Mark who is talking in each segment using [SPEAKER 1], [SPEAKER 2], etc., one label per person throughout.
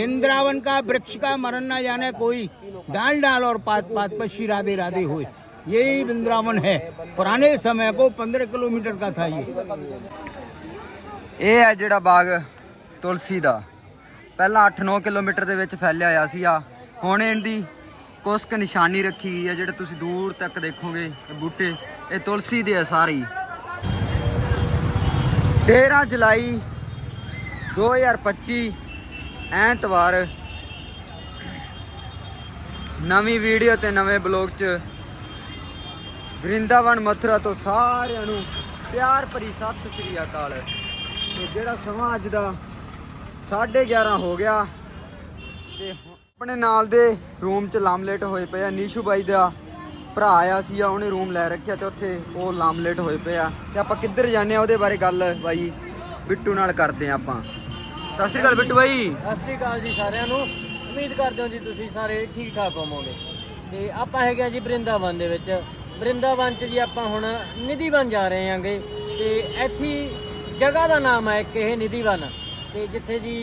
[SPEAKER 1] इंद्रावन का वृक्ष का मरण न जाने कोई डाल डाल और पात पात पर श्री राधे राधे हुए यही वृंदावन है पुराने समय को पंद्रह किलोमीटर का था ये
[SPEAKER 2] ਇਹ ਹੈ ਜਿਹੜਾ ਬਾਗ ਤੁਲਸੀ ਦਾ ਪਹਿਲਾਂ 8-9 ਕਿਲੋਮੀਟਰ ਦੇ ਵਿੱਚ ਫੈਲਿਆ ਹੋਇਆ ਸੀ ਆ ਹੁਣ ਇਹਦੀ ਕੁਛ ਕੁ ਨਿਸ਼ਾਨੀ ਰੱਖੀ ਗਈ ਹੈ ਜਿਹੜੇ ਤੁਸੀਂ ਦੂਰ ਤੱਕ ਦੇਖੋਗੇ ਇਹ ਬੂਟੇ ਇਹ ਤੁਲਸੀ ਦੇ ਆ ਸਾਰੇ ਹੀ। 13 ਜੁਲਾਈ 2025 ਐਤਵਾਰ ਨਵੀਂ ਵੀਡੀਓ ਤੇ ਨਵੇਂ ਬਲੌਗ 'ਚ ਵਰਿੰਦਾਵਨ ਮਥੁਰਾ ਤੋਂ ਸਾਰਿਆਂ ਨੂੰ ਪਿਆਰ ਭਰੀ ਸਤਿ ਸ੍ਰੀ ਅਕਾਲ। ਤੇ ਜਿਹੜਾ ਸਮਾਂ ਅੱਜ ਦਾ 11:30 ਹੋ ਗਿਆ ਤੇ ਆਪਣੇ ਨਾਲ ਦੇ ਰੂਮ 'ਚ ਲਾਮਲੇਟ ਹੋਏ ਪਏ ਆ। ਨੀਸ਼ੂ ਬਾਈ ਦਾ ਭਰਾ ਆਇਆ ਸੀ ਉਹਨੇ ਰੂਮ ਲੈ ਰੱਖਿਆ ਤੇ ਉੱਥੇ ਉਹ ਲਾਮਲੇਟ ਹੋਏ ਪਏ ਆ। ਤੇ ਆਪਾਂ ਕਿੱਧਰ ਜਾਂਦੇ ਆ ਉਹਦੇ ਬਾਰੇ ਗੱਲ ਬਾਈ ਬਿੱਟੂ ਨਾਲ ਕਰਦੇ ਆ ਆਪਾਂ। ਸਤਿ ਸ੍ਰੀ ਅਕਾਲ ਬਿੱਟੂ ਬਾਈ।
[SPEAKER 3] ਸਤਿ ਸ਼੍ਰੀ ਅਕਾਲ ਜੀ ਸਾਰਿਆਂ ਨੂੰ। ਉਮੀਦ ਕਰਦੇ ਹਾਂ ਜੀ ਤੁਸੀਂ ਸਾਰੇ ਠੀਕ ਠਾਕ ਹੋਵੋਗੇ। ਤੇ ਆਪਾਂ ਹੈਗੇ ਆ ਜੀ ਬ੍ਰਿੰਦਾਵਨ ਦੇ ਵਿੱਚ। ਬ੍ਰਿੰਦਾਵਨ ਚ ਜੀ ਆਪਾਂ ਹੁਣ ਨਿਧੀਵਨ ਜਾ ਰਹੇ ਹਾਂਗੇ। ਤੇ ਇੱਥੇ ਜਗ੍ਹਾ ਦਾ ਨਾਮ ਹੈ ਇੱਕ ਇਹ ਨਿਧੀਵਨ। ਤੇ ਜਿੱਥੇ ਜੀ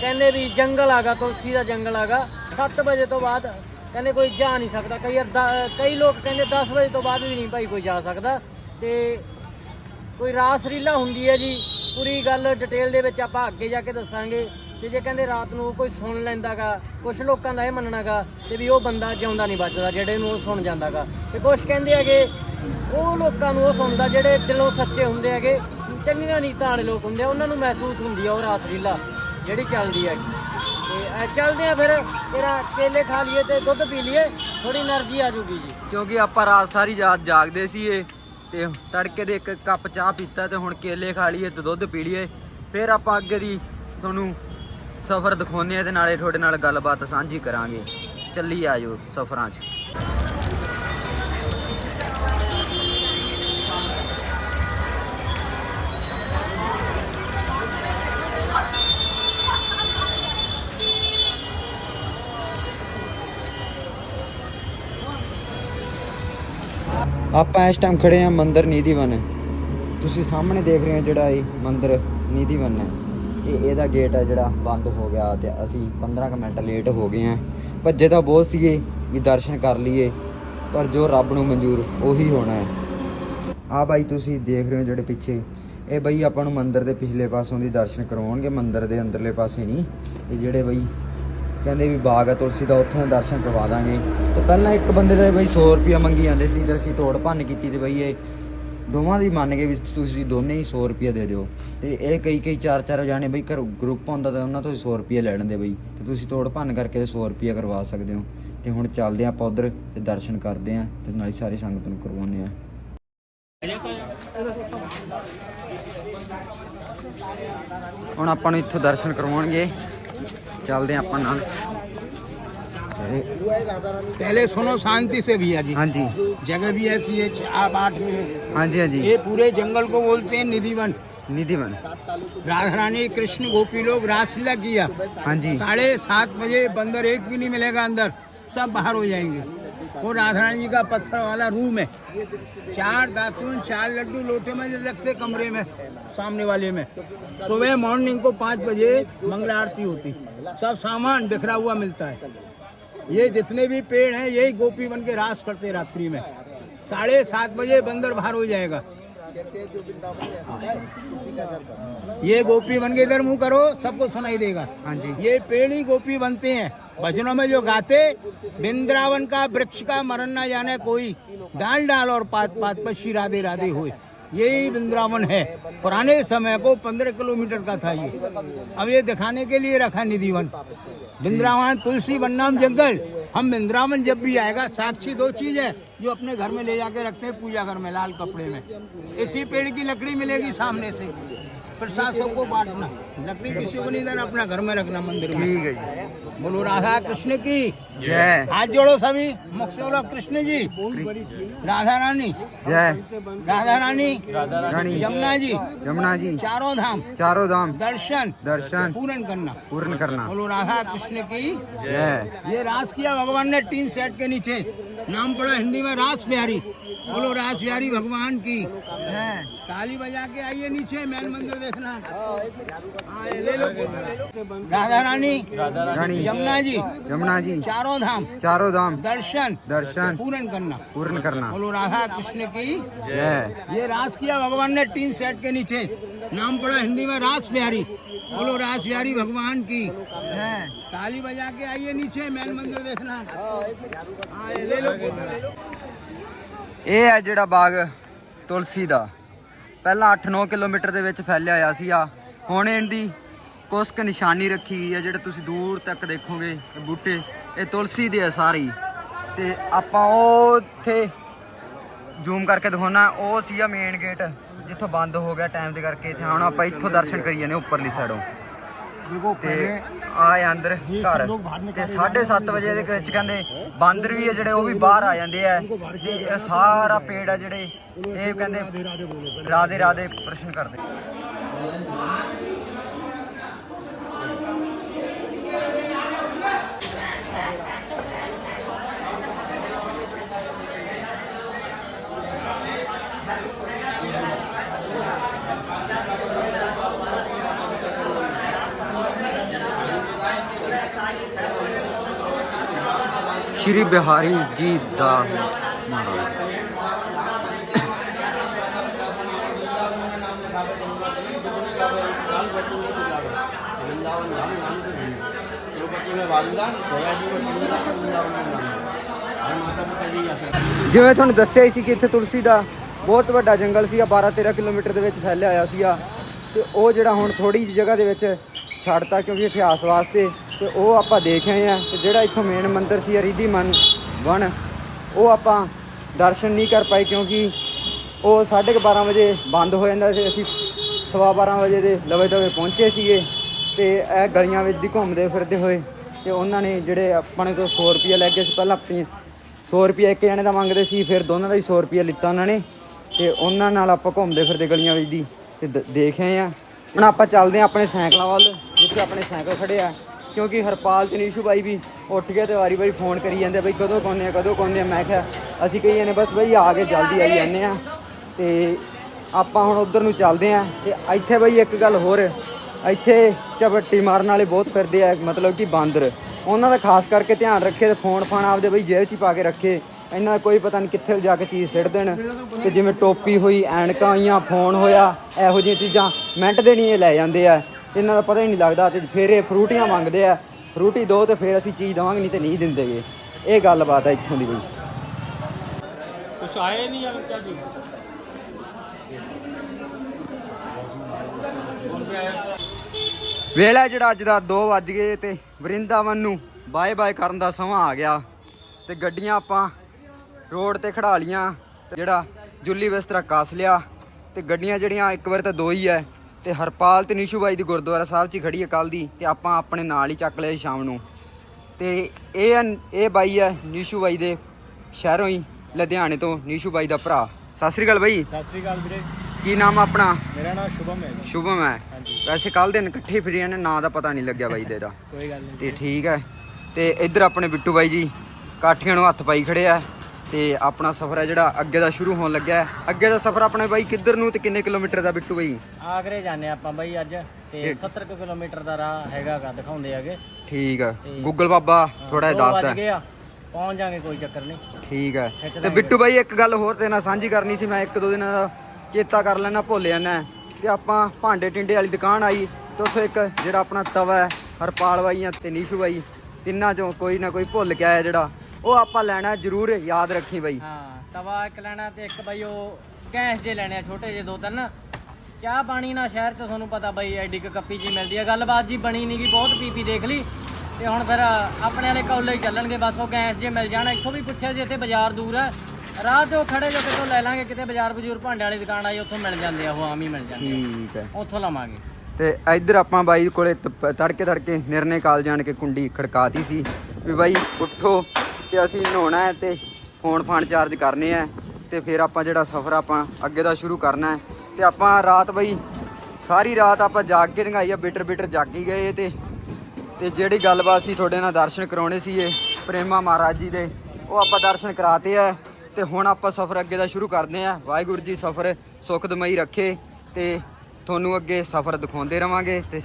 [SPEAKER 3] ਕਹਿੰਦੇ ਵੀ ਜੰਗਲ ਆਗਾ ਤੁਲਸੀ ਦਾ ਜੰਗਲ ਆਗਾ 7 ਵਜੇ ਤੋਂ ਬਾਅਦ ਕਹਿੰਦੇ ਕੋਈ ਜਾ ਨਹੀਂ ਸਕਦਾ। ਕਈ ਵਾਰ ਕਈ ਲੋਕ ਕਹਿੰਦੇ 10 ਵਜੇ ਤੋਂ ਬਾਅਦ ਵੀ ਨਹੀਂ ਭਾਈ ਕੋਈ ਜਾ ਸਕਦਾ। ਤੇ ਕੋਈ ਰਾਸ ਰੀਲਾ ਹੁੰਦੀ ਹੈ ਜੀ। ਪੂਰੀ ਗੱਲ ਡਿਟੇਲ ਦੇ ਵਿੱਚ ਆਪਾਂ ਅੱਗੇ ਜਾ ਕੇ ਦੱਸਾਂਗੇ ਤੇ ਜੇ ਕਹਿੰਦੇ ਰਾਤ ਨੂੰ ਕੋਈ ਸੁਣ ਲੈਂਦਾ ਗਾ ਕੁਝ ਲੋਕਾਂ ਦਾ ਇਹ ਮੰਨਣਾ ਗਾ ਤੇ ਵੀ ਉਹ ਬੰਦਾ ਜਿਉਂਦਾ ਨਹੀਂ ਬਚਦਾ, ਜਿਹੜੇ ਨੂੰ ਉਹ ਸੁਣ ਜਾਂਦਾ ਗਾ ਤੇ ਕੁਝ ਕਹਿੰਦੇ ਹੈਗੇ, ਉਹ ਲੋਕਾਂ ਨੂੰ ਉਹ ਸੁਣਦਾ, ਜਿਹੜੇ ਦਿਲੋਂ ਸੱਚੇ ਹੁੰਦੇ ਹੈਗੇ, ਚੰਗੀਆਂ ਨੀਤਾਂ ਵਾਲੇ ਲੋਕ ਹੁੰਦੇ ਆ, ਉਹਨਾਂ ਨੂੰ ਮਹਿਸੂਸ ਹੁੰਦੀ ਆ ਉਹ ਰਾਸਲੀਲਾ ਜਿਹੜੀ ਚੱਲਦੀ ਹੈ ਤੇ ਚੱਲਦੇ ਆ ਫਿਰ ਤੇਰਾ ਕੇਲੇ ਖਾ ਲਈਏ ਤੇ ਦੁੱਧ ਪੀ ਲਈਏ ਥੋੜੀ એનર્ਜੀ ਆ ਜੂਗੀ ਜੀ।
[SPEAKER 2] ਕਿਉਂਕਿ ਆਪਾਂ ਰਾਤ ਸਾਰੀ ਰਾਤ ਜਾਗਦੇ ਸੀ ਇਹ ਤੇ ਤੜਕੇ ਦੇ ਇੱਕ ਕੱਪ ਚਾਹ ਪੀਤਾ ਤੇ ਹੁਣ ਕੇਲੇ ਖਾ ਲਈਏ ਤੇ ਦੁੱਧ ਪੀ ਲਈਏ। ਫਿਰ ਆਪਾਂ ਅੱਗੇ ਦੀ ਤੁਹਾਨੂੰ ਸਫ਼ਰ ਦਿਖਾਉਂਦੇ ਆ ਤੇ ਨਾਲੇ ਤੁਹਾਡੇ ਨਾਲ ਗੱਲਬਾਤ ਸਾਂਝੀ ਕਰਾਂਗੇ। ਚੱਲੀ ਆਜੋ ਸਫ਼ਰਾਂ 'ਚ। ਆਪਾਂ ਇਸ ਟਾਈਮ ਖੜੇ ਆ ਮੰਦਰ ਨੀਦੀਵਨ ਤੁਸੀਂ ਸਾਹਮਣੇ ਦੇਖ ਰਹੇ ਹੋ ਜਿਹੜਾ ਇਹ ਮੰਦਰ ਨੀਦੀਵਨ ਹੈ। ਇਹ ਇਹਦਾ ਗੇਟ ਹੈ ਜਿਹੜਾ ਬੰਦ ਹੋ ਗਿਆ ਤੇ ਅਸੀਂ 15 ਕੁ ਮਿੰਟ ਲੇਟ ਹੋ ਗਏ ਆ ਭੱਜੇ ਤਾਂ ਬਹੁਤ ਸੀਗੇ ਵੀ ਦਰਸ਼ਨ ਕਰ ਲਈਏ, ਪਰ ਜੋ ਰੱਬ ਨੂੰ ਮਨਜ਼ੂਰ ਉਹੀ ਹੋਣਾ ਹੈ। ਆ ਬਾਈ ਤੁਸੀਂ ਦੇਖ ਰਹੇ ਹੋ ਜਿਹੜੇ ਪਿੱਛੇ। ਇਹ ਬਈ ਆਪਾਂ ਨੂੰ ਮੰਦਰ ਦੇ ਪਿਛਲੇ ਪਾਸੋਂ ਦੀ ਦਰਸ਼ਨ ਕਰਵਾਉਣਗੇ ਮੰਦਰ ਦੇ ਅੰਦਰਲੇ ਪਾਸੇ ਨਹੀਂ। ਇਹ ਜਿਹੜੇ ਬਈ ਕਹਿੰਦੇ ਵੀ ਬਾਗ ਹੈ ਤੁਲਸੀ ਦਾ ਉੱਥੋਂ ਦਰਸ਼ਨ ਕਰਵਾ ਦਾਂਗੇ। ਤੇ ਪਹਿਲਾਂ ਇੱਕ ਬੰਦੇ ਦਾ ਬਈ 100 ਰੁਪਿਆ ਮੰਗੀ ਜਾਂਦੇ ਸੀ, ਤੇ ਅਸੀਂ ਤੋੜ ਭੰਨ ਕੀਤੀ ਤੇ ਬਈ ਇਹ ਦੋਵਾਂ ਦੀ ਮੰਨ ਗਏ ਵੀ ਤੁਸੀਂ ਦੋਨੇ ਹੀ 100 ਰੁਪਿਆ ਦੇ ਦਿਓ। ਤੇ ਇਹ ਕਈ ਕਈ ਚਾਰ ਚਾਰ ਜਾਣੇ ਬਈ ਘਰ ਗਰੁੱਪ ਹੁੰਦਾ ਤਾਂ ਉਹਨਾਂ ਤੋਂ 100 ਰੁਪਿਆ ਲੈ ਲੈਂਦੇ ਬਈ। ਤੇ ਤੁਸੀਂ ਤੋੜ ਭੰਨ ਕਰਕੇ ਤੇ 100 ਰੁਪਿਆ ਕਰਵਾ ਸਕਦੇ ਹੋ। ਤੇ ਹੁਣ ਚੱਲਦੇ ਆਪਾਂ ਉਧਰ ਤੇ ਦਰਸ਼ਨ ਕਰਦੇ ਆਂ ਤੇ ਨਾਲੇ ਸਾਰੀ ਸੰਗਤ ਨੂੰ ਕਰਵਾਉਂਦੇ ਆਂ ਹੁਣ ਆਪਾਂ ਨੂੰ ਇੱਥੋਂ ਦਰਸ਼ਨ ਕਰਵਾਉਣਗੇ। चलते हैं अपन
[SPEAKER 1] पहले सुनो शांति से भैया जी।
[SPEAKER 2] हाँ जी।
[SPEAKER 1] जगह भी ऐसी है छह आठ में।
[SPEAKER 2] हाँ जी हाँ जी।
[SPEAKER 1] ये पूरे जंगल को बोलते हैं निधिवन।
[SPEAKER 2] निधिवन।
[SPEAKER 1] राधा रानी कृष्ण गोपी लोग रासलीला किया।
[SPEAKER 2] हाँ जी।
[SPEAKER 1] साढ़े सात बजे बंदर एक भी नहीं मिलेगा अंदर। सब बाहर हो जाएँगे। वो राधा रानी जी का पत्थर वाला रूम है। चार दातून चार लड्डू लोटे में लगते कमरे में सामने वाले में। सुबह मॉर्निंग को पाँच बजे मंगला आरती होती। सब सामान बिखरा हुआ मिलता है। ये जितने भी पेड़ हैं यही गोपी बन के रास करते रात्रि में। साढ़े सात बजे बंदर बाहर हो जाएगा। ये गोपी बन के इधर मुँह करो सबको सुनाई देगा।
[SPEAKER 2] हाँ जी।
[SPEAKER 1] ये पेड़ ही गोपी बनते हैं। भजनों में जो गाते वृंदावन का वृक्ष का मरण ना जाने कोई। डाल डाल और पात पात पर श्री राधे राधे हुए। यही वृंदावन है। पुराने समय को पंद्रह किलोमीटर का था ये। अब ये दिखाने के लिए रखा निधिवन वृंदावन तुलसी बननाम जंगल। हम वृंदावन जब भी आएगा, साक्षी दो चीज़ है, जो अपने घर में ले जाके रखते हैं पूजा घर में, लाल कपड़े में। इसी पेड़ की लकड़ी मिलेगी सामने से। प्रसाद सबको बांटना लकड़ी किसी को नहीं देना अपना घर में रखना मंदिर में
[SPEAKER 2] ठीक है जी
[SPEAKER 1] बोलो राधा कृष्ण की
[SPEAKER 2] जय
[SPEAKER 1] हाथ जोड़ो सभी मोक्ष बोलो कृष्ण जी राधा रानी
[SPEAKER 2] जय
[SPEAKER 1] राधा रानी
[SPEAKER 2] रानी
[SPEAKER 1] यमुना जी
[SPEAKER 2] यमुना जी
[SPEAKER 1] चारों धाम
[SPEAKER 2] चारों धाम
[SPEAKER 1] दर्शन
[SPEAKER 2] दर्शन
[SPEAKER 1] पूर्ण करना
[SPEAKER 2] पूर्ण करना
[SPEAKER 1] बोलो राधा कृष्ण की
[SPEAKER 2] जय
[SPEAKER 1] ये रास किया भगवान ने टीन सेट के नीचे नाम पड़ा हिंदी में रास प्यारी बोलो रास प्यारी भगवान की है ताली बजा के आइए नीचे मैन मंदिर देखना हाँ, ये ले लो राधा रानी
[SPEAKER 2] रानी
[SPEAKER 1] यमुना जी
[SPEAKER 2] यमुना जी
[SPEAKER 1] चारों धाम
[SPEAKER 2] चारों धाम
[SPEAKER 1] दर्शन
[SPEAKER 2] दर्शन
[SPEAKER 1] पूर्ण करना
[SPEAKER 2] पूर्ण करना
[SPEAKER 1] बोलो राधा कृष्ण की
[SPEAKER 2] जय
[SPEAKER 1] ये रास किया भगवान ने तीन सेट के नीचे नाम पड़ा हिंदी में रास प्यारी बोलो रास प्यारी भगवान की है ताली बजा के आइए नीचे मैन मंदिर देखना हाँ, ये ले लो
[SPEAKER 2] ਇਹ ਹੈ ਜਿਹੜਾ ਬਾਗ ਤੁਲਸੀ ਦਾ ਪਹਿਲਾਂ 8-9 ਕਿਲੋਮੀਟਰ ਦੇ ਵਿੱਚ ਫੈਲਿਆ ਹੋਇਆ ਸੀ ਆ ਹੁਣ ਇਹਦੀ ਕੁਛ ਕੁ ਨਿਸ਼ਾਨੀ ਰੱਖੀ ਗਈ ਹੈ ਜਿਹੜੇ ਤੁਸੀਂ ਦੂਰ ਤੱਕ ਦੇਖੋਗੇ ਇਹ ਬੂਟੇ ਇਹ ਤੁਲਸੀ ਦੇ ਆ ਸਾਰੇ ਹੀ। ਤੇ ਆਪਾਂ ਉਹ ਉੱਥੇ ਜ਼ੂਮ ਕਰਕੇ ਦਿਖਾਉਣਾ ਉਹ ਸੀਗਾ ਮੇਨ ਗੇਟ ਜਿੱਥੋਂ ਬੰਦ ਹੋ ਗਿਆ ਟਾਈਮ ਦੇ ਕਰਕੇ ਤੇ ਹੁਣ ਆਪਾਂ ਇੱਥੋਂ ਦਰਸ਼ਨ ਕਰੀ ਜਾਂਦੇ ਉੱਪਰਲੀ ਸਾਈਡੋਂ ਤੇ। ਆਏ ਅੰਦਰ ਘਰ। ਤੇ 7:30 ਵਜੇ ਦੇ ਵਿੱਚ ਕਹਿੰਦੇ ਬਾਂਦਰ ਵੀ ਆ ਜਿਹੜੇ ਉਹ ਵੀ ਬਾਹਰ ਆ ਜਾਂਦੇ ਆ। ਤੇ ਇਹ ਸਾਰਾ ਪੇੜ ਆ ਜਿਹੜੇ ਇਹ ਕਹਿੰਦੇ ਰਾਦੇ ਰਾਦੇ ਪ੍ਰਸ਼ਨ ਕਰਦੇ। ਸ਼੍ਰੀ ਬਿਹਾਰੀ ਜੀ ਦਾ ਮਹਾਰਾਜ। ਜਿਵੇਂ ਤੁਹਾਨੂੰ ਦੱਸਿਆ ਹੀ ਸੀ ਕਿ ਇੱਥੇ ਤੁਲਸੀ ਦਾ ਬਹੁਤ ਵੱਡਾ ਜੰਗਲ ਸੀਗਾ 12-13 ਕਿਲੋਮੀਟਰ ਦੇ ਵਿੱਚ ਫੈਲਿਆ ਹੋਇਆ ਸੀਗਾ। ਤੇ ਉਹ ਜਿਹੜਾ ਹੁਣ ਥੋੜੀ ਜਿਹੀ ਜਗ੍ਹਾ ਦੇ ਵਿੱਚ ਛੱਡਤਾ ਕਿਉਂਕਿ ਇਤਿਹਾਸ ਵਾਸਤੇ ਤੇ ਉਹ ਆਪਾਂ ਦੇਖ ਆਏ ਆ ਤੇ ਜਿਹੜਾ ਇੱਥੋਂ ਮੇਨ ਮੰਦਿਰ ਸੀ ਰਿਧੀ ਮਨ ਵਣ, ਉਹ ਆਪਾਂ ਦਰਸ਼ਨ ਨਹੀਂ ਕਰ ਪਾਏ ਕਿਉਂਕਿ ਉਹ 12:30 ਵਜੇ ਬੰਦ ਹੋ ਜਾਂਦਾ ਸੀ। ਅਸੀਂ ਸਵਾ 12 ਵਜੇ ਦੇ ਲਵੇ ਦਵੇ ਪਹੁੰਚੇ ਸੀਗੇ ਤੇ ਇਹ ਗਲੀਆਂ ਵਿੱਚ ਦੀ ਘੁੰਮਦੇ ਫਿਰਦੇ ਹੋਏ ਤੇ ਉਹਨਾਂ ਨੇ ਜਿਹੜੇ ਆਪਣੇ ਤੋਂ 100 ਰੁਪਏ ਲੈ ਗਏ ਸੀ। ਪਹਿਲਾਂ ਆਪਣੀ 100 ਰੁਪਏ ਇੱਕ ਜਣੇ ਦਾ ਮੰਗਦੇ ਸੀ, ਫਿਰ ਦੋਨਾਂ ਦਾ ਹੀ 100 ਰੁਪਏ ਲਿੱਤਾ ਉਹਨਾਂ ਨੇ ਤੇ ਉਹਨਾਂ ਨਾਲ ਆਪਾਂ ਘੁੰਮਦੇ ਫਿਰਦੇ ਗਲੀਆਂ ਵਿੱਚ ਦੀ ਤੇ ਦ- ਦੇਖ ਆਏ ਆ। ਹੁਣ ਆਪਾਂ ਚੱਲਦੇ ਆ ਆਪਣੇ ਸਾਈਕਲਾਂ ਵੱਲ, ਜਿੱਥੇ ਆਪਣੇ ਸਾਈਕਲ ਖੜੇ ਆ। ਕਿਉਂਕਿ ਹਰਪਾਲ ਤੇ ਨੀਸ਼ੂ ਬਾਈ ਵੀ ਉੱਠ ਕੇ ਤੇ ਵਾਰੀ ਵਾਰੀ ਫੋਨ ਕਰੀ ਜਾਂਦੇ ਬਈ ਕਦੋਂ ਕੋਨੇ ਆ, ਕਦੋਂ ਕੋਨੇ ਆ? ਮੈਂ ਕਿਹਾ, ਅਸੀਂ ਕਹੀ ਜਾਂਦੇ ਬਸ ਬਈ ਆ ਕੇ ਜਲਦੀ ਆਈ ਜਾਂਦੇ ਆ। ਤੇ ਆਪਾਂ ਹੁਣ ਉਧਰ ਨੂੰ ਚੱਲਦੇ ਆ ਤੇ ਇੱਥੇ ਬਈ ਇੱਕ ਗੱਲ ਹੋਰ, ਇੱਥੇ ਝਪੱਟੀ ਮਾਰਨ ਵਾਲੇ ਬਹੁਤ ਫਿਰਦੇ ਆ, ਮਤਲਬ ਕਿ ਬਾਂਦਰ। ਉਹਨਾਂ ਦਾ ਖਾਸ ਕਰਕੇ ਧਿਆਨ ਰੱਖੇ ਤੇ ਫੋਨ ਫਾਨ ਆਪਦੇ ਬਈ ਜੇਬ 'ਚ ਹੀ ਪਾ ਕੇ ਰੱਖੇ। ਇਹਨਾਂ ਦਾ ਕੋਈ ਪਤਾ ਨਹੀਂ ਕਿੱਥੇ ਜਾ ਕੇ ਚੀਜ਼ ਸਿੱਟ ਦੇਣ। ਤੇ ਜਿਵੇਂ ਟੋਪੀ ਹੋਈ, ਐਨਕਾਂ ਆਈਆਂ, ਫੋਨ ਹੋਇਆ, ਇਹੋ ਜਿਹੀਆਂ ਚੀਜ਼ਾਂ ਮਿੰਟ ਦੇ ਨਹੀਂ ਇਹ ਲੈ ਜਾਂਦੇ ਆ। ਇਹਨਾਂ ਦਾ ਪਤਾ ਹੀ ਨਹੀਂ ਲੱਗਦਾ ਤੇ ਫਿਰ ਇਹ ਫਰੂਟੀਆਂ ਮੰਗਦੇ ਆ। ਫਰੂਟੀ ਦੋ ਤੇ ਫਿਰ ਅਸੀਂ ਚੀਜ਼ ਦਵਾਂਗੇ ਨਹੀਂ ਤੇ ਨਹੀਂ ਦਿੰਦੇਗੇ ਇਹ। ਗੱਲਬਾਤ ਹੈ ਇੱਥੋਂ ਦੀ ਬਈ।
[SPEAKER 4] ਕੁਛ ਆਏ ਨਹੀਂ ਯਾਰ ਕਿਆ ਜੀ
[SPEAKER 2] ਵੇਲਾ ਜਿਹੜਾ ਅੱਜ ਦਾ 2 ਵਜ ਗਏ ਤੇ ਵਰਿੰਦਾਵਨ ਨੂੰ ਬਾਏ ਬਾਏ ਕਰਨ ਦਾ ਸਮਾਂ ਆ ਗਿਆ। ਤੇ ਗੱਡੀਆਂ ਆਪਾਂ ਰੋਡ ਤੇ ਖੜਾ ਲੀਆਂ ਜਿਹੜਾ ਜੁੱਲੀ ਵਿਸਤਰਾ ਕਾਸ ਲਿਆ। ਤੇ ਗੱਡੀਆਂ ਜਿਹੜੀਆਂ ਇੱਕ ਵਾਰ ਤਾਂ ਦੋ ਹੀ ਐ ਤੇ ਹਰਪਾਲ ਤੇ ਨੀਸ਼ੂ ਬਾਈ ਦੀ ਗੁਰਦੁਆਰਾ ਸਾਹਿਬ 'ਚ ਹੀ ਖੜੀ ਹੈ ਕੱਲ ਦੀ ਤੇ ਆਪਾਂ ਆਪਣੇ ਨਾਲ ਹੀ ਚੱਕ ਲਿਆ ਸ਼ਾਮ ਨੂੰ। ਤੇ ਇਹ ਇਹ ਬਾਈ ਹੈ ਨੀਸ਼ੂ ਬਾਈ ਦੇ ਸ਼ਹਿਰੋਂ ਹੀ ਲੁਧਿਆਣੇ ਤੋਂ ਨੀਸ਼ੂ ਬਾਈ ਦਾ ਭਰਾ। ਸਤਿ ਸ੍ਰੀ ਅਕਾਲ ਬਾਈ।
[SPEAKER 4] ਸਤਿ ਸ੍ਰੀ ਅਕਾਲ ਵੀਰੇ।
[SPEAKER 2] ਕੀ ਨਾਮ ਆਪਣਾ?
[SPEAKER 4] ਮੇਰਾ ਨਾਮ
[SPEAKER 2] ਸ਼ੁਭਮ ਹੈ
[SPEAKER 4] ਸ਼ੁਭਮ ਹੈ।
[SPEAKER 2] ਵੈਸੇ ਕੱਲ ਦਿਨ ਇਕੱਠੇ ਫਿਰੇ ਨੇ ਨਾਂ ਦਾ ਪਤਾ ਨਹੀਂ ਲੱਗਿਆ ਬਾਈ ਦੇ ਦਾ
[SPEAKER 4] ਕੋਈ ਗੱਲ ਨਹੀਂ
[SPEAKER 2] ਤੇ ਠੀਕ ਹੈ। ਤੇ ਇੱਧਰ ਆਪਣੇ ਬਿੱਟੂ ਬਾਈ ਜੀ ਕਾਠੀਆਂ ਨੂੰ ਹੱਥ ਪਾਈ ਖੜੇ ਆ। ਤੇ ਆਪਣਾ ਸਫ਼ਰ ਹੈ ਜਿਹੜਾ ਅੱਗੇ ਦਾ ਸ਼ੁਰੂ ਹੋਣ ਲੱਗਾ ਹੈ। ਅੱਗੇ ਦਾ ਸਫ਼ਰ ਆਪਣੇ ਬਾਈ ਕਿੱਧਰ ਨੂੰ ਤੇ ਕਿੰਨੇ ਕਿਲੋਮੀਟਰ ਦਾ ਬਿੱਟੂ ਬਾਈ?
[SPEAKER 3] ਆਗਰੇ ਜਾਂਦੇ ਆਪਾਂ ਬਈ ਅੱਜ ਤੇ 70 ਕੁ ਕਿਲੋਮੀਟਰ ਦਾ ਰਾਹ ਹੈਗਾਗਾ ਦਿਖਾਉਂਦੇ ਹੈਗੇ
[SPEAKER 2] ਠੀਕ
[SPEAKER 3] ਤੇ-
[SPEAKER 2] ਗੂਗਲ ਬਾਬਾ ਥੋੜਾ ਜਿਹਾ ਦੱਸਦਾ।
[SPEAKER 3] ਆ ਪਹੁੰਚ ਜਾਾਂਗੇ ਕੋਈ ਚੱਕਰ ਨਹੀਂ।
[SPEAKER 2] ਠੀਕ ਹੈ ਤੇ। ਬਿੱਟੂ ਬਾਈ ਇੱਕ ਗੱਲ ਹੋਰ ਤੇ ਨਾਲ ਸਾਂਝੀ ਕਰਨੀ ਸੀ ਮੈਂ ਇੱਕ ਦੋ ਦਿਨਾਂ ਦਾ ਚੇਤਾ ਕਰ ਲੈਣਾ ਭੁੱਲ ਜਾਂਦਾ। ਤੇ ਆਪਾਂ ਭਾਂਡੇ ਟਿੰਡੇ ਵਾਲੀ ਦੁਕਾਨ ਆਈ ਤੇ ਉੱਥੇ ਇੱਕ ਜਿਹੜਾ ਆਪਣਾ ਤਵਾ ਹੈ ਹਰਪਾਲ ਬਾਈਆਂ ਤੇ ਨੀਸ਼ੂ ਬਾਈ ਤਿੰਨਾਂ ਚੋਂ ਕੋਈ ਨਾ ਕੋਈ ਭੁੱਲ ਕੇ ਆਇਆ ਜਿਹੜਾ। ਉਹ ਆਪਾਂ ਲੈਣਾ ਜ਼ਰੂਰ ਯਾਦ ਰੱਖੀ ਬਾਈ।
[SPEAKER 3] ਹਾਂ ਤਵਾ ਇੱਕ ਲੈਣਾ ਤੇ ਇੱਕ ਬਈ ਉਹ ਗੈਸ ਜੇ ਲੈਣੇ ਆ ਛੋਟੇ ਜੇ ਦੋ ਤਿੰਨ। ਚਾਹ ਪਾਣੀ ਨਾ ਸ਼ਹਿਰ 'ਚ ਤੁਹਾਨੂੰ ਪਤਾ ਬਈ ਐਡੀ ਕੁ ਕੱਪੀ ਜੀ ਮਿਲਦੀ ਆ। ਗੱਲਬਾਤ ਜੀ ਬਣੀ ਨੀ ਗੀ ਬਹੁਤ ਪੀ ਪੀ ਦੇਖ ਲਈ। ਤੇ ਹੁਣ ਫਿਰ ਆਪਣੇ ਵਾਲੇ ਕੌਲੇ ਹੀ ਚੱਲਣਗੇ ਬਸ ਉਹ ਗੈਸ ਜੇ ਮਿਲ ਜਾਣ। ਇੱਥੋਂ ਵੀ ਪੁੱਛਿਆ ਜੇ ਇੱਥੇ ਬਾਜ਼ਾਰ ਦੂਰ ਹੈ ਰਾਹ 'ਚੋਂ ਖੜੇ ਜੋ ਕਿਤੋਂ ਲੈ ਲਾਂਗੇ ਕਿਤੇ ਬਾਜ਼ਾਰ ਬਜੂਰ ਭਾਂਡੇ ਵਾਲੀ ਦੁਕਾਨ ਆਈ ਉੱਥੋਂ ਮਿਲ ਜਾਂਦੇ ਆ ਉਹ ਆਮ ਹੀ ਮਿਲ ਜਾਂਦੇ
[SPEAKER 2] ਠੀਕ ਹੈ।
[SPEAKER 3] ਆ ਉੱਥੋਂ ਲਵਾਂਗੇ।
[SPEAKER 2] ਤੇ ਇੱਧਰ ਆਪਾਂ ਬਾਈ ਕੋਲੇ ਤ- ਤੜਕੇ ਤੜਕੇ ਨਿਰਣੇ ਕਾਲ ਜਾਣ ਕੇ ਕੁੰਡੀ ਖੜਕਾਤੀ ਸੀ। ਵੀ ਬਾਈ ਉੱਠੋ। ਤੇ ਅਸੀਂ ਨਹਾਉਣਾ ਹੈ ਤੇ ਫੋਨ ਫਾਨ ਚਾਰਜ ਕਰਨੇ ਆ ਤੇ ਫਿਰ ਆਪਾਂ ਜਿਹੜਾ ਸਫ਼ਰ ਆਪਾਂ ਅੱਗੇ ਦਾ ਸ਼ੁਰੂ ਕਰਨਾ ਹੈ। ਤੇ ਆਪਾਂ ਰਾਤ ਬਈ, ਸਾਰੀ ਰਾਤ ਆਪਾਂ ਜਾਗ ਕੇ ਢੰਗਾਈ ਆ, ਬਿਟਰ ਬਿਟਰ ਜਾਗੀ ਗਏ ਤੇ ਤੇ ਜਿਹੜੀ ਗੱਲਬਾਤ ਸੀ ਤੁਹਾਡੇ ਨਾਲ ਦਰਸ਼ਨ ਕਰਾਉਣੇ ਸੀ ਇਹ ਪ੍ਰੇਮਾ ਮਹਾਰਾਜ ਜੀ ਦੇ, ਉਹ ਆਪਾਂ ਦਰਸ਼ਨ ਕਰਾਤੇ ਆ। ਤੇ ਹੁਣ ਆਪਾਂ ਸਫ਼ਰ ਅੱਗੇ ਦਾ ਸ਼ੁਰੂ ਕਰਦੇ ਆ। ਵਾਹਿਗੁਰੂ ਜੀ ਸਫ਼ਰ ਸੁਖਦਮਈ ਰੱਖੇ ਤੇ ਤੁਹਾਨੂੰ ਅੱਗੇ ਸਫ਼ਰ ਦਿਖਾਉਂਦੇ ਰਵਾਂਗੇ ਤੇ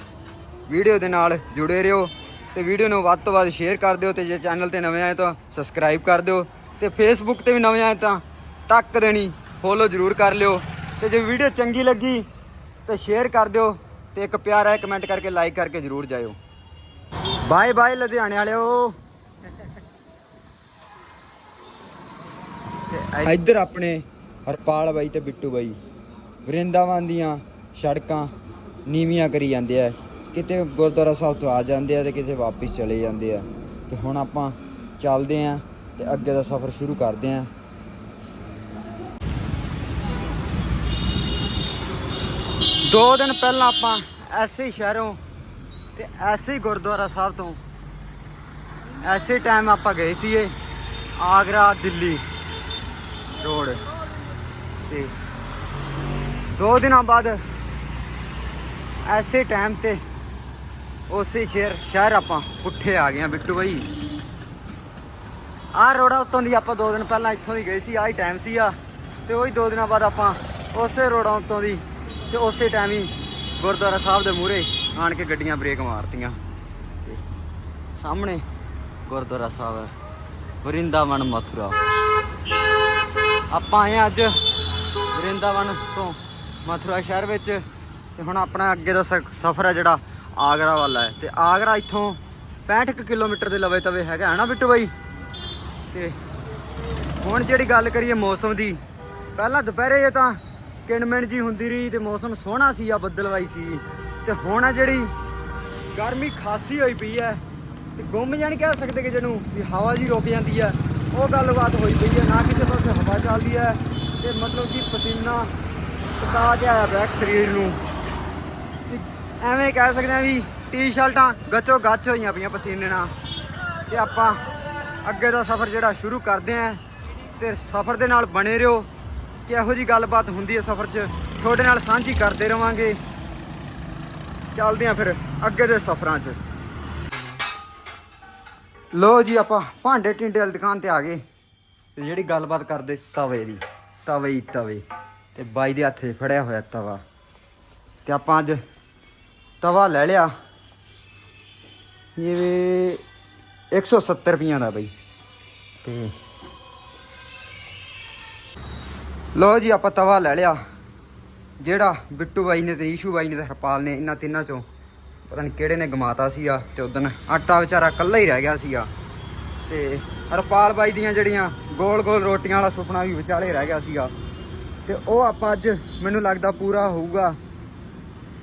[SPEAKER 2] ਵੀਡੀਓ ਦੇ ਨਾਲ ਜੁੜੇ ਰਹੋ। ਤੇ ਵੀਡੀਓ ਨੂੰ ਵੱਧ ਤੋਂ ਵੱਧ ਸ਼ੇਅਰ ਕਰ ਦਿਓ ਤੇ ਜੇ ਚੈਨਲ ਤੇ ਨਵੇਂ ਆਏ ਤਾਂ ਸਬਸਕ੍ਰਾਈਬ ਕਰ ਦਿਓ ਤੇ ਫੇਸਬੁੱਕ ਤੇ ਵੀ ਨਵੇਂ ਆਏ ਤਾਂ ਟੱਕ ਦੇਣੀ ਫੋਲੋ ਜ਼ਰੂਰ ਕਰ ਲਿਓ ਤੇ ਜੇ ਵੀਡੀਓ ਚੰਗੀ ਲੱਗੀ ਤੇ ਸ਼ੇਅਰ ਕਰ ਦਿਓ ਤੇ ਇੱਕ ਪਿਆਰਾ ਕਮੈਂਟ ਕਰਕੇ ਲਾਈਕ ਕਰਕੇ ਜ਼ਰੂਰ ਜਾਇਓ। ਬਾਏ ਬਾਏ ਲੁਧਿਆਣੇ ਵਾਲਿਓ। ਤੇ ਇੱਧਰ ਆਪਣੇ ਹਰਪਾਲ ਬਾਈ ਤੇ ਬਿੱਟੂ ਬਾਈ। ਵਰਿੰਦਾਵਨ ਦੀਆਂ ਸੜਕਾਂ ਨੀਵੀਆਂ ਕਰੀ ਜਾਂਦੇ ਆ। ਕਿਤੇ ਗੁਰਦੁਆਰਾ ਸਾਹਿਬ ਤੋਂ ਆ ਜਾਂਦੇ ਆ ਤੇ ਕਿਤੇ ਵਾਪਸ ਚਲੇ ਜਾਂਦੇ ਆ। ਤੇ ਹੁਣ ਆਪਾਂ ਚੱਲਦੇ ਆ ਤੇ ਅੱਗੇ ਦਾ ਸਫ਼ਰ ਸ਼ੁਰੂ ਕਰਦੇ ਆ। ਦੋ ਦਿਨ ਪਹਿਲਾਂ ਆਪਾਂ ਐਸੇ ਸ਼ਹਿਰੋਂ ਤੇ ਐਸੇ ਗੁਰਦੁਆਰਾ ਸਾਹਿਬ ਤੋਂ ਐਸੇ ਟਾਈਮ ਆਪਾਂ ਗਏ ਸੀਗੇ ਆਗਰਾ ਦਿੱਲੀ ਰੋਡ ਤੇ। ਦੋ ਦਿਨਾਂ ਬਾਅਦ ਐਸੇ ਟਾਈਮ ਤੇ ਉਸੇ ਸ਼ਹਿਰ ਸ਼ਹਿਰ ਆਪਾਂ ਪੁੱਠੇ ਆ ਗਏ ਆ ਬਿੱਟੂ ਬਾਈ। ਆਹ ਰੋੜਾ ਉੱਤੋਂ ਦੀ ਆਪਾਂ ਦੋ ਦਿਨ ਪਹਿਲਾਂ ਇੱਥੋਂ ਦੀ ਗਏ ਸੀ, ਆਹੀ ਟਾਈਮ ਸੀ ਆ ਤੇ ਉਹੀ ਦੋ ਦਿਨਾਂ ਬਾਅਦ ਆਪਾਂ ਉਸੇ ਰੋੜਾ ਉੱਤੋਂ ਦੀ ਤੇ ਉਸੇ ਟਾਈਮ ਹੀ ਗੁਰਦੁਆਰਾ ਸਾਹਿਬ ਦੇ ਮੂਹਰੇ ਆਣ ਕੇ ਗੱਡੀਆਂ ਬ੍ਰੇਕ ਮਾਰਤੀਆਂ। ਤੇ ਸਾਹਮਣੇ ਗੁਰਦੁਆਰਾ ਸਾਹਿਬ ਹੈ, ਵਰਿੰਦਾਵਨ ਮਥੁਰਾ। ਆਪਾਂ ਆਏ ਹਾਂ ਅੱਜ ਵਰਿੰਦਾਵਨ ਤੋਂ ਮਥੁਰਾ ਸ਼ਹਿਰ ਵਿੱਚ ਤੇ ਹੁਣ ਆਪਣਾ ਅੱਗੇ ਦਾ ਸਫ਼ਰ ਹੈ ਜਿਹੜਾ ਆਗਰਾ ਵਾਲਾ ਹੈ ਤੇ ਆਗਰਾ ਇੱਥੋਂ 65 ਕੁ ਕਿਲੋਮੀਟਰ ਦੇ ਲਵੇ ਤਵੇ ਹੈਗਾ, ਹੈ ਨਾ ਬਿੱਟੂ ਬਾਈ? ਤੇ ਹੁਣ ਜਿਹੜੀ ਗੱਲ ਕਰੀਏ ਮੌਸਮ ਦੀ, ਪਹਿਲਾਂ ਦੁਪਹਿਰੇ ਜੇ ਤਾਂ ਕਿਣਮਿਣ ਜੀ ਹੁੰਦੀ ਰਹੀ ਤੇ ਮੌਸਮ ਸੋਹਣਾ ਸੀ, ਆ ਬੱਦਲਵਾਈ ਸੀ। ਤੇ ਹੁਣ ਆ ਜਿਹੜੀ ਗਰਮੀ ਖਾਸੀ ਹੋਈ ਪਈ ਹੈ, ਤੇ ਗੁੰਮ ਜਾਣੀ ਕਹਿ ਸਕਦੇ ਕਿ ਜਿਹਨੂੰ ਵੀ ਹਵਾ ਜੀ ਰੁਕ ਜਾਂਦੀ ਹੈ। ਉਹ ਗੱਲਬਾਤ ਹੋਈ ਪਈ ਹੈ, ਨਾ ਕਿਸੇ ਪਾਸੇ ਹਵਾ ਚੱਲਦੀ ਹੈ, ਤੇ ਮਤਲਬ ਕਿ ਪਸੀਨਾ ਪਤਾ ਜਿਹਾ ਆਇਆ ਬੈਕ ਸਰੀਰ ਨੂੰ। ਐਵੇਂ ਕਹਿ ਸਕਦੇ ਆ ਵੀ ਟੀ-ਸ਼ਰਟਾਂ ਗੱਚੋ ਗੱਚ ਹੋਈਆਂ ਪਈਆਂ ਪਸੀਨੇ ਨਾਲ। ਤੇ ਆਪਾਂ ਅੱਗੇ ਦਾ ਸਫ਼ਰ ਜਿਹੜਾ ਸ਼ੁਰੂ ਕਰਦੇ ਆਂ ਤੇ ਸਫ਼ਰ ਦੇ ਨਾਲ ਬਣੇ ਰਹੋ। ਕਿਹੋ ਜੀ ਗੱਲਬਾਤ ਹੁੰਦੀ ਹੈ ਸਫ਼ਰ 'ਚ, ਤੁਹਾਡੇ ਨਾਲ ਸਾਂਝੀ ਕਰਦੇ ਰਵਾਂਗੇ। ਚੱਲਦੇ ਆਂ ਫਿਰ ਅੱਗੇ ਦੇ ਸਫ਼ਰਾਂ 'ਚ। ਲੋ ਜੀ ਆਪਾਂ ਭਾਂਡੇ ਟਿੰਡੇ ਵਾਲੀ ਦੁਕਾਨ ਤੇ ਆ ਗਏ। ਤੇ ਜਿਹੜੀ ਗੱਲਬਾਤ ਕਰਦੇ ਤਵੇ ਦੀ, ਤਵੇ ਹੀ ਤਵੇ। ਤੇ ਬਾਈ ਦੇ ਹੱਥੇ ਫੜਿਆ ਹੋਇਆ ਤਵਾ। ਤੇ ਆਪਾਂ ਅੱਜ ਤਵਾ ਲੈ ਲਿਆ। ਇਹ ਵੀ 170 ਰੁਪਈਆਂ ਦਾ ਬਈ। ਤੇ ਲੋ ਜੀ, ਆਪਾਂ ਤਵਾ ਲੈ ਲਿਆ। ਜਿਹੜਾ ਬਿੱਟੂ ਬਾਈ ਨੇ ਤੇ ਈਸ਼ੂ ਬਾਈ ਨੇ ਤੇ ਹਰਪਾਲ ਨੇ, ਇਹਨਾਂ ਤਿੰਨਾਂ ਚੋਂ ਪਤਾ ਨਹੀਂ ਕਿਹੜੇ ਨੇ ਗਮਾਤਾ ਸੀਗਾ ਤੇ ਉਦੋਂ ਆਟਾ ਵਿਚਾਰਾ ਇਕੱਲਾ ਹੀ ਰਹਿ ਗਿਆ ਸੀਗਾ। ਤੇ ਹਰਪਾਲ ਬਾਈ ਦੀਆਂ ਜਿਹੜੀਆਂ ਗੋਲ ਗੋਲ ਰੋਟੀਆਂ ਵਾਲਾ ਸੁਪਨਾ ਵੀ ਵਿਚਾਲੇ ਰਹਿ ਗਿਆ ਸੀਗਾ। ਤੇ ਉਹ ਆਪਾਂ ਅੱਜ ਮੈਨੂੰ ਲੱਗਦਾ ਪੂਰਾ ਹੋਊਗਾ।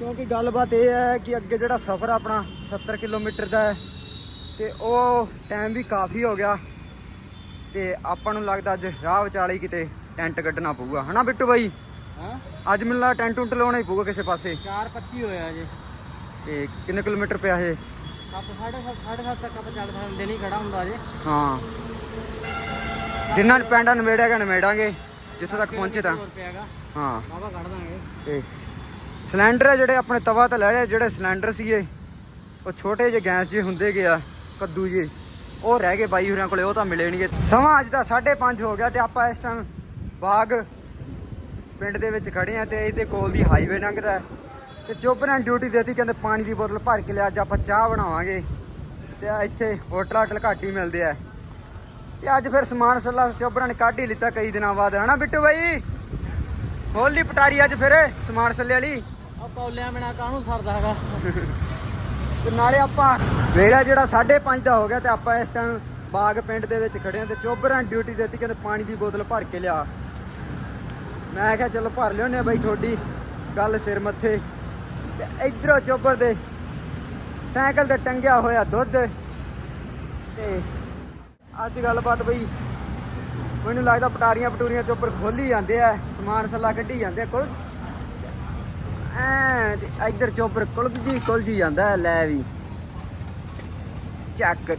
[SPEAKER 2] ਕਿਉਂਕਿ ਗੱਲਬਾਤ ਇਹ ਹੈ ਕਿ ਅੱਗੇ ਜਿਹੜਾ ਸਫ਼ਰ ਆਪਣਾ 70 ਕਿਲੋਮੀਟਰ ਦਾ ਹੈ ਤੇ ਉਹ ਟਾਈਮ ਵੀ ਕਾਫੀ ਹੋ ਗਿਆ ਤੇ ਆਪਾਂ ਨੂੰ ਲੱਗਦਾ ਅੱਜ ਰਾਹ ਵਿਚਾਲੇ ਕਿਤੇ ਟੈਂਟ ਕੱਢਣਾ ਪਊਗਾ। ਹਨਾ ਬਿੱਟੂ ਬਾਈ?
[SPEAKER 3] ਹਾਂ।
[SPEAKER 2] ਅੱਜ ਮੈਨੂੰ ਲੱਗਦਾ ਟੈਂਟ ਟੁੰਟ ਲਾਉਣਾ ਹੀ ਪਊਗਾ ਕਿਸੇ ਪਾਸੇ।
[SPEAKER 3] 4:25 ਹੋਇਆ ਜੇ
[SPEAKER 2] ਤੇ ਕਿੰਨੇ ਕਿਲੋਮੀਟਰ ਪਿਆ ਇਹ?
[SPEAKER 3] 7 7:30 7:30 ਤੱਕ ਆਪਾਂ ਚੱਲ ਸਕਦੇ ਨਹੀਂ ਖੜਾ ਹੁੰਦਾ ਜੇ
[SPEAKER 2] ਹਾਂ। ਜਿੰਨਾ ਪੈਂਡਾ ਨਵੇੜਿਆ ਗਿਆ ਨਵੇੜਾਂਗੇ। ਜਿੱਥੇ ਤੱਕ ਪਹੁੰਚੇ ਤਾਂ। ਹਾਂ।
[SPEAKER 3] ਬਾਬਾ ਕੱਢ ਦਾਂਗੇ।
[SPEAKER 2] ਤੇ ਸਿਲੰਡਰ ਆ ਜਿਹੜੇ ਆਪਣੇ ਤਵਾ ਤੇ ਲੈ ਲਿਆ, ਜਿਹੜੇ ਸਿਲੰਡਰ ਸੀਗੇ, ਉਹ ਛੋਟੇ ਜਿਹੇ ਗੈਸ ਜੇ ਹੁੰਦੇ ਗਿਆ ਕੱਦੂ ਜੇ ਉਹ ਰਹਿ ਗਏ ਬਾਈ ਹੋਰਾਂ ਕੋਲੇ, ਉਹ ਤਾਂ ਮਿਲੇ ਨਹੀਂਗੇ ਸਮਾਂ ਅੱਜ ਦਾ 5:30 ਹੋ ਗਿਆ ਤੇ ਆਪਾਂ ਇਸ ਟਾਈਮ ਬਾਗ ਪਿੰਡ ਦੇ ਵਿੱਚ ਖੜੇ ਆ ਤੇ ਇਹਦੇ ਕੋਲ ਦੀ ਹਾਈਵੇ ਲੰਘਦਾ ਹੈ। ਤੇ ਚੋਬਰਾਂ ਨੇ ਡਿਊਟੀ ਦਿੱਤੀ, ਕਹਿੰਦੇ ਪਾਣੀ ਦੀ ਬੋਤਲ ਭਰ ਕੇ ਲਿਆ, ਅੱਜ ਆਪਾਂ ਚਾਹ ਬਣਾਵਾਂਗੇ। ਤੇ ਇੱਥੇ ਹੋਟਲ ਆਟਲ ਘੱਟ ਹੀ ਮਿਲਦੇ ਆ। ਤੇ ਅੱਜ ਫਿਰ ਸਮਾਨ ਸੱਲਾ ਚੋਬਰਾਂ ਨੇ ਕੱਢ ਹੀ ਲਿੱਤਾ ਕਈ ਦਿਨਾਂ ਬਾਅਦ, ਹਨਾ ਬਿੱਟੂ ਬਾਈ? ਖੋਲ ਲਈ ਪਟਾਰੀ ਅੱਜ ਫਿਰ ਸਮਾਨ ਸੱਲੇ ਵਾਲੀ।
[SPEAKER 3] ਕੌਲਿਆਂ ਬਿਨਾ ਕਾਹਨੂੰ ਸਰਦਾ ਹੈਗਾ।
[SPEAKER 2] ਤੇ ਨਾਲੇ ਆਪਾਂ ਵੇਲਾ ਜਿਹੜਾ 5:30 ਦਾ ਹੋ ਗਿਆ ਤੇ ਆਪਾਂ ਇਸ ਟਾਈਮ ਬਾਗ ਪਿੰਡ ਦੇ ਵਿੱਚ ਖੜੇ ਆ ਤੇ ਚੋਬਰਾਂ ਡਿਊਟੀ ਦਿੱਤੀ, ਕਹਿੰਦੇ ਪਾਣੀ ਦੀ ਬੋਤਲ ਭਰ ਕੇ ਲਿਆ। ਮੈਂ ਕਿਹਾ ਚਲੋ ਭਰ ਲਿਓਨੇ ਬਾਈ ਤੁਹਾਡੀ ਗੱਲ ਸਿਰ ਮੱਥੇ। ਤੇ ਇਧਰੋਂ ਚੋਬਰ ਦੇ ਸਾਈਕਲ ਤੇ ਟੰਗਿਆ ਹੋਇਆ ਦੁੱਧ। ਤੇ ਅੱਜ ਗੱਲਬਾਤ ਬਈ, ਮੈਨੂੰ ਲੱਗਦਾ ਪਟਾਰੀਆਂ ਪਟੂਰੀਆਂ ਚੋਬਰ ਖੋਲੀ ਜਾਂਦੇ ਆ ਸਮਾਨ ਸੱਲਾ ਕੱਢੀ ਜਾਂਦੇ ਆ ਕੋਲ। ਐ ਤੇ ਇੱਧਰ ਚੋਬਰ ਕੁਲਜੀ ਕੁਲਜੀ ਜਾਂਦਾ ਲੈ ਵੀ। ਚੱਕ।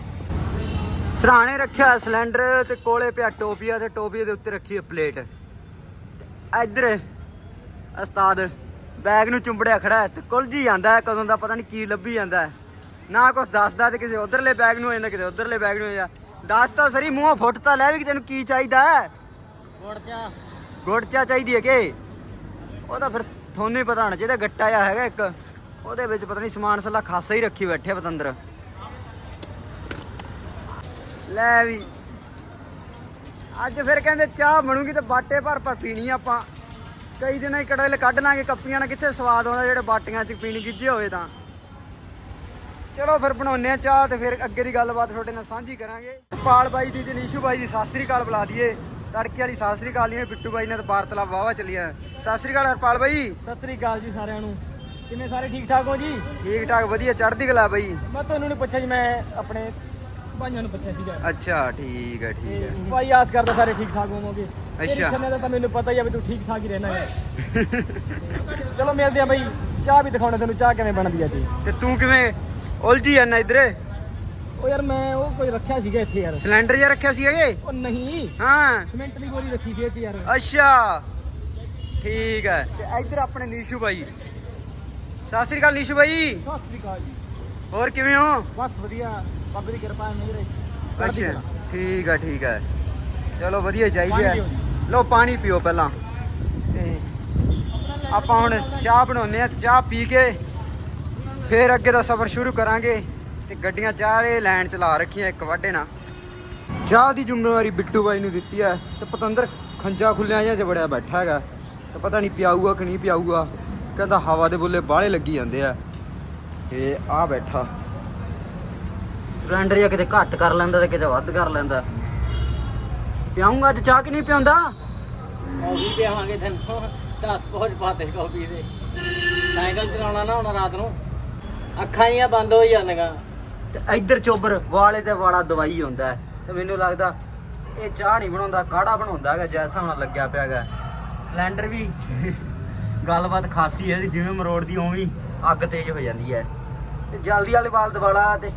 [SPEAKER 2] ਸਰਾਣੇ ਰੱਖਿਆ ਸਿਲੰਡਰ ਤੇ ਕੋਲੇ ਪਿਆ ਟੋਪੀਆ ਤੇ ਟੋਪੀਏ ਦੇ ਉੱਤੇ ਰੱਖੀ ਹੈ ਪਲੇਟ। ਇੱਧਰ ਉਸਤਾਦ ਬੈਗ ਨੂੰ ਚੁੰਬੜਿਆ ਖੜਾ ਤੇ ਕੁਲਜੀ ਜਾਂਦਾ ਕਦੋਂ ਦਾ ਪਤਾ ਨਹੀਂ ਕੀ ਲੱਭੀ ਜਾਂਦਾ ਨਾ ਕੁਛ ਦੱਸਦਾ ਤੇ ਕਿਸੇ ਉਧਰਲੇ ਬੈਗ ਨੂੰ ਜਾਂਦਾ ਕਿਤੇ ਉਧਰਲੇ ਬੈਗ ਨੂੰ ਜਾਂਦਾ। ਦੱਸ ਤਾਂ ਸਰੀ ਮੂੰਹੋਂ ਫੁੱਟ ਤਾਂ ਲੈ ਵੀ ਕਿ ਤੈਨੂੰ ਕੀ ਚਾਹੀਦਾ
[SPEAKER 3] ਗੁੜ ਚਾ
[SPEAKER 2] ਗੁੜ ਚਾ ਚਾਹੀਦੀ ਹੈ ਕਿ? ਉਹ ਤਾਂ ਫਿਰ ਤੁਹਾਨੂੰ ਹੀ ਪਤਾ ਹੋਣਾ ਚਾਹੀਦਾ, ਗੱਟਾ ਜਿਹਾ ਹੈਗਾ ਇੱਕ। ਉਹਦੇ ਵਿੱਚ ਪਤਾ ਨਹੀਂ ਸਮਾਨ ਸੱਲਾ ਖਾਸਾ ਹੀ ਰੱਖੀ ਬੈਠੇ ਪਤੰਦਰ। ਲੈ ਵੀ। ਅੱਜ ਫਿਰ ਕਹਿੰਦੇ ਚਾਹ ਬਣੂਗੀ ਤੇ ਬਾਟੇ ਭਰ ਭਰ ਪੀਣੀ ਆਪਾਂ। ਕਈ ਦਿਨਾਂ ਹੀ ਕੜਾਇਲ ਕੱਢ ਲਾਂਗੇ ਕੱਪੀਆਂ ਨਾਲ, ਕਿੱਥੇ ਸਵਾਦ ਆਉਂਦਾ ਜਿਹੜੇ ਬਾਟੀਆਂ 'ਚ ਪੀਣੀ ਗਿੱਜੇ ਹੋਵੇ ਤਾਂ। ਚਲੋ ਫਿਰ ਬਣਾਉਨੇ ਆ ਚਾਹ ਤੇ ਫਿਰ ਅੱਗੇ ਦੀ ਗੱਲਬਾਤ ਤੁਹਾਡੇ ਨਾਲ ਸਾਂਝੀ ਕਰਾਂਗੇ। ਪਾਲ ਬਾਈ ਦੀ ਤੇ ਨੀਸ਼ੂ ਬਾਈ ਦੀ, ਸਤਿ ਸ੍ਰੀ ਅਕਾਲ ਬੁਲਾ ਦਈਏ। ਤੜਕੇ ਵਾਲੀ ਸਤਿ ਸ੍ਰੀ ਅਕਾਲ ਨਹੀਂ ਬਿੱਟੂ ਬਾਈ ਨੇ ਤਾਂ ਵਾਰਤਲਾਪ ਵਾਵਾ ਚੱਲਿਆ ਸਤਿ ਸ੍ਰੀ ਅਕਾਲ ਹਰਪਾਲ ਬਾਈ।
[SPEAKER 3] ਸਤਿ ਸ੍ਰੀ ਅਕਾਲ ਜੀ ਸਾਰਿਆਂ ਨੂੰ। ਕਿਵੇਂ ਸਾਰੇ ਠੀਕ ਠਾਕ ਹੋ ਜੀ?
[SPEAKER 2] ਠੀਕ ਠਾਕ ਵਧੀਆ ਚੜ੍ਹਦੀ ਕਲਾ ਬਾਈ।
[SPEAKER 3] ਮੈਂ ਤੁਹਾਨੂੰ ਨਹੀਂ ਪੁੱਛਿਆ ਜੀ ਮੈਂ ਆਪਣੇ ਭਾਈਆਂ ਨੂੰ ਪੁੱਛਿਆ ਸੀਗਾ।
[SPEAKER 2] ਅੱਛਾ ਠੀਕ ਹੈ ਠੀਕ ਹੈ
[SPEAKER 3] ਭਾਈ ਆਸ ਕਰਦਾ ਸਾਰੇ ਠੀਕ ਠਾਕ ਹੋਵੋਗੇ
[SPEAKER 2] ਅੱਛਾ।
[SPEAKER 3] ਛੰਨੇ ਦਾ ਤਾਂ ਮੈਨੂੰ ਪਤਾ ਹੀ ਆ ਵੀ ਤੂੰ ਠੀਕ ਠਾਕ ਹੀ ਰਹਿਣਾ ਹੈ। ਚਲੋ ਮਿਲਦੇ ਆ ਭਾਈ ਚਾਹ ਵੀ ਦਿਖਾਉਣਾ ਤੈਨੂੰ ਚਾਹ ਕਿਵੇਂ ਬਣਦੀ ਆ ਜੀ?
[SPEAKER 2] ਤੇ ਤੂੰ ਕਿਵੇਂ ਉਲਝੀ ਜਾਂਦਾ ਇਧਰੇ?
[SPEAKER 3] ਉਹ ਯਾਰ ਮੈਂ ਉਹ ਕੋਈ ਰੱਖਿਆ ਸੀਗਾ ਇੱਥੇ ਯਾਰ।
[SPEAKER 2] ਸਿਲੰਡਰ ਜਿਹਾ ਰੱਖਿਆ ਸੀ ਹੈਗੇ?
[SPEAKER 3] ਉਹ ਨਹੀਂ।
[SPEAKER 2] ਹਾਂ।
[SPEAKER 3] ਸਿਮੈਂਟ ਦੀ ਗੋਲੀ ਰੱਖੀ ਸੀ ਇਹ ਚ ਯਾਰ।
[SPEAKER 2] ਅੱਛਾ। ਠੀਕ ਹੈ। ਤੇ ਇੱਧਰ ਆਪਣੇ ਨੀਸ਼ੂ ਬਾਈ। ਸਤਿ ਸ੍ਰੀ ਅਕਾਲ ਨੀਸ਼ੂ ਬਾਈ।
[SPEAKER 3] ਸਤਿ ਸ੍ਰੀ ਅਕਾਲ ਜੀ।
[SPEAKER 2] ਹੋਰ ਕਿਵੇਂ ਹੋ?
[SPEAKER 3] ਬਸ ਵਧੀਆ। ਬਾਬੇ ਦੀ ਕਿਰਪਾ ਹੈ ਮੇਰੇ।
[SPEAKER 2] ਅੱਛਾ। ਠੀਕ ਹੈ ਠੀਕ ਹੈ। ਚਲੋ ਵਧੀਆ ਚਾਹੀਦੀ। ਲਓ ਪਾਣੀ ਪੀਓ ਪਹਿਲਾਂ। ਤੇ ਆਪਾਂ ਹੁਣ ਚਾਹ ਬਣਾਉਨੇ ਆ ਚਾਹ ਪੀ ਕੇ ਫੇਰ ਅੱਗੇ ਦਾ ਸਫ਼ਰ ਸ਼ੁਰੂ ਕਰਾਂਗੇ। ਤੇ ਗੱਡੀਆਂ ਚਾਰੇ ਲਾਈਨ ਚ ਲਾ ਰੱਖੀਆਂ, ਇੱਕ ਵਾਢੇ ਨਾਲ। ਚਾਹ ਦੀ ਜ਼ਿੰਮੇਵਾਰੀ ਬਿੱਟੂ ਬਾਈ ਨੂੰ ਦਿੱਤੀ ਹੈ ਤੇ ਪਤੰਦਰ ਖੰਜਾ ਖੁੱਲਿਆ ਜਾਂ ਚ ਬੈਠਾ ਹੈਗਾ। ਤੇ ਪਤਾ ਨਹੀਂ ਪਿਆਊਗਾ ਕਿ ਨਹੀਂ ਪਿਆਊਗਾ, ਕਹਿੰਦਾ ਹਵਾ ਦੇ ਬੁੱਲੇ ਬਾਹਲੇ ਲੱਗੀ ਜਾਂਦੇ ਆ। ਤੇ ਆ ਬੈਠਾ। ਸਿਲੰਡਰ ਜਾਂ ਕਿਤੇ ਘੱਟ ਕਰ ਲੈਂਦਾ ਤੇ ਕਿਤੇ ਵੱਧ ਕਰ ਲੈਂਦਾ। ਪਿਆਉਂਗਾ ਅੱਜ ਚਾਹ ਕਿ ਨਹੀਂ ਪਿਆਉਂਦਾ?
[SPEAKER 3] ਉਹ ਪਿਆਵਾਂਗੇ ਤੈਨੂੰ। 10 ਪਹੁੰਚ ਪਾਤੇ ਕਾਫੀ ਦੇ। ਸਾਈਕਲ ਚਲਾਉਣਾ ਨਾ ਹੁਣ ਰਾਤ ਨੂੰ। ਅੱਖਾਂ ਜੀਆਂ ਬੰਦ ਹੋ ਜਾਂਦੀਆਂ।
[SPEAKER 2] ਤੇ ਇੱਧਰ ਚੋਬਰ ਵਾਲੇ ਤੇ ਵਾਲਾ ਦਵਾਈ ਹੁੰਦਾ ਹੈ। ਤੇ ਮੈਨੂੰ ਲੱਗਦਾ ਇਹ ਚਾਹ ਨਹੀਂ ਬਣਾਉਂਦਾ ਕਾੜਾ ਬਣਾਉਂਦਾ ਹੈਗਾ ਜੈਸਾ ਹੁਣ ਲੱਗਿਆ ਪਿਆ ਹੈਗਾ। ਸਿਲੰਡਰ ਵੀ ਗੱਲਬਾਤ ਖਾਸੀ ਹੈ ਜਿਵੇਂ ਮਰੋੜ ਦੀ ਉਵੇਂ ਅੱਗ ਤੇਜ਼ ਹੋ ਜਾਂਦੀ ਹੈ। ਤੇ ਜਲਦੀ ਵਾਲੇ ਵਾਲ ਦਵਾਲਾ ਤੇ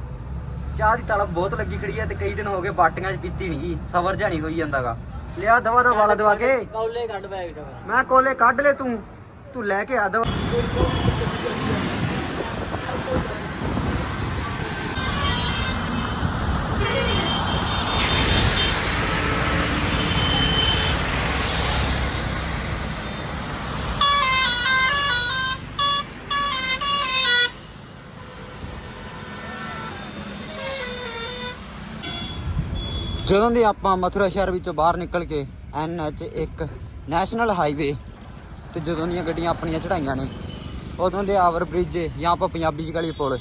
[SPEAKER 2] ਚਾਹ ਦੀ ਤਲਬ ਬਹੁਤ ਲੱਗੀ ਖੜੀ ਹੈ ਤੇ ਕਈ ਦਿਨ ਹੋ ਗਏ ਬਾਟੀਆਂ 'ਚ ਪੀਤੀ ਨਹੀਂ ਸਬਰ ਜਾਣੀ ਹੋਈ ਜਾਂਦਾਗਾ ਲਿਆ ਦਵਾ ਦਾ ਵਾਲਾ ਦਵਾ ਕੇ।
[SPEAKER 3] ਕੌਲੇ ਕੱਢ ਬੈਗ
[SPEAKER 2] ਮੈਂ ਕੋਲੇ ਕੱਢ ਲੈ ਤੂੰ ਤੂੰ ਲੈ ਕੇ ਆ ਦਵਾ। ਜਦੋਂ ਦੀ ਆਪਾਂ ਮਥੁਰਾ ਸ਼ਹਿਰ ਵਿੱਚੋਂ ਬਾਹਰ ਨਿਕਲ ਕੇ ਐਨਐਚ ਇੱਕ ਨੈਸ਼ਨਲ ਹਾਈਵੇ ਤੇ ਜਦੋਂ ਦੀਆਂ ਗੱਡੀਆਂ ਆਪਣੀਆਂ ਚੜਾਈਆਂ ਨੇ, ਉਦੋਂ ਦੇ ਆਵਰ ਬ੍ਰਿਜ ਜਾਂ ਆਪਾਂ ਪੰਜਾਬੀ ਚ ਗਲੀ ਪੁਲ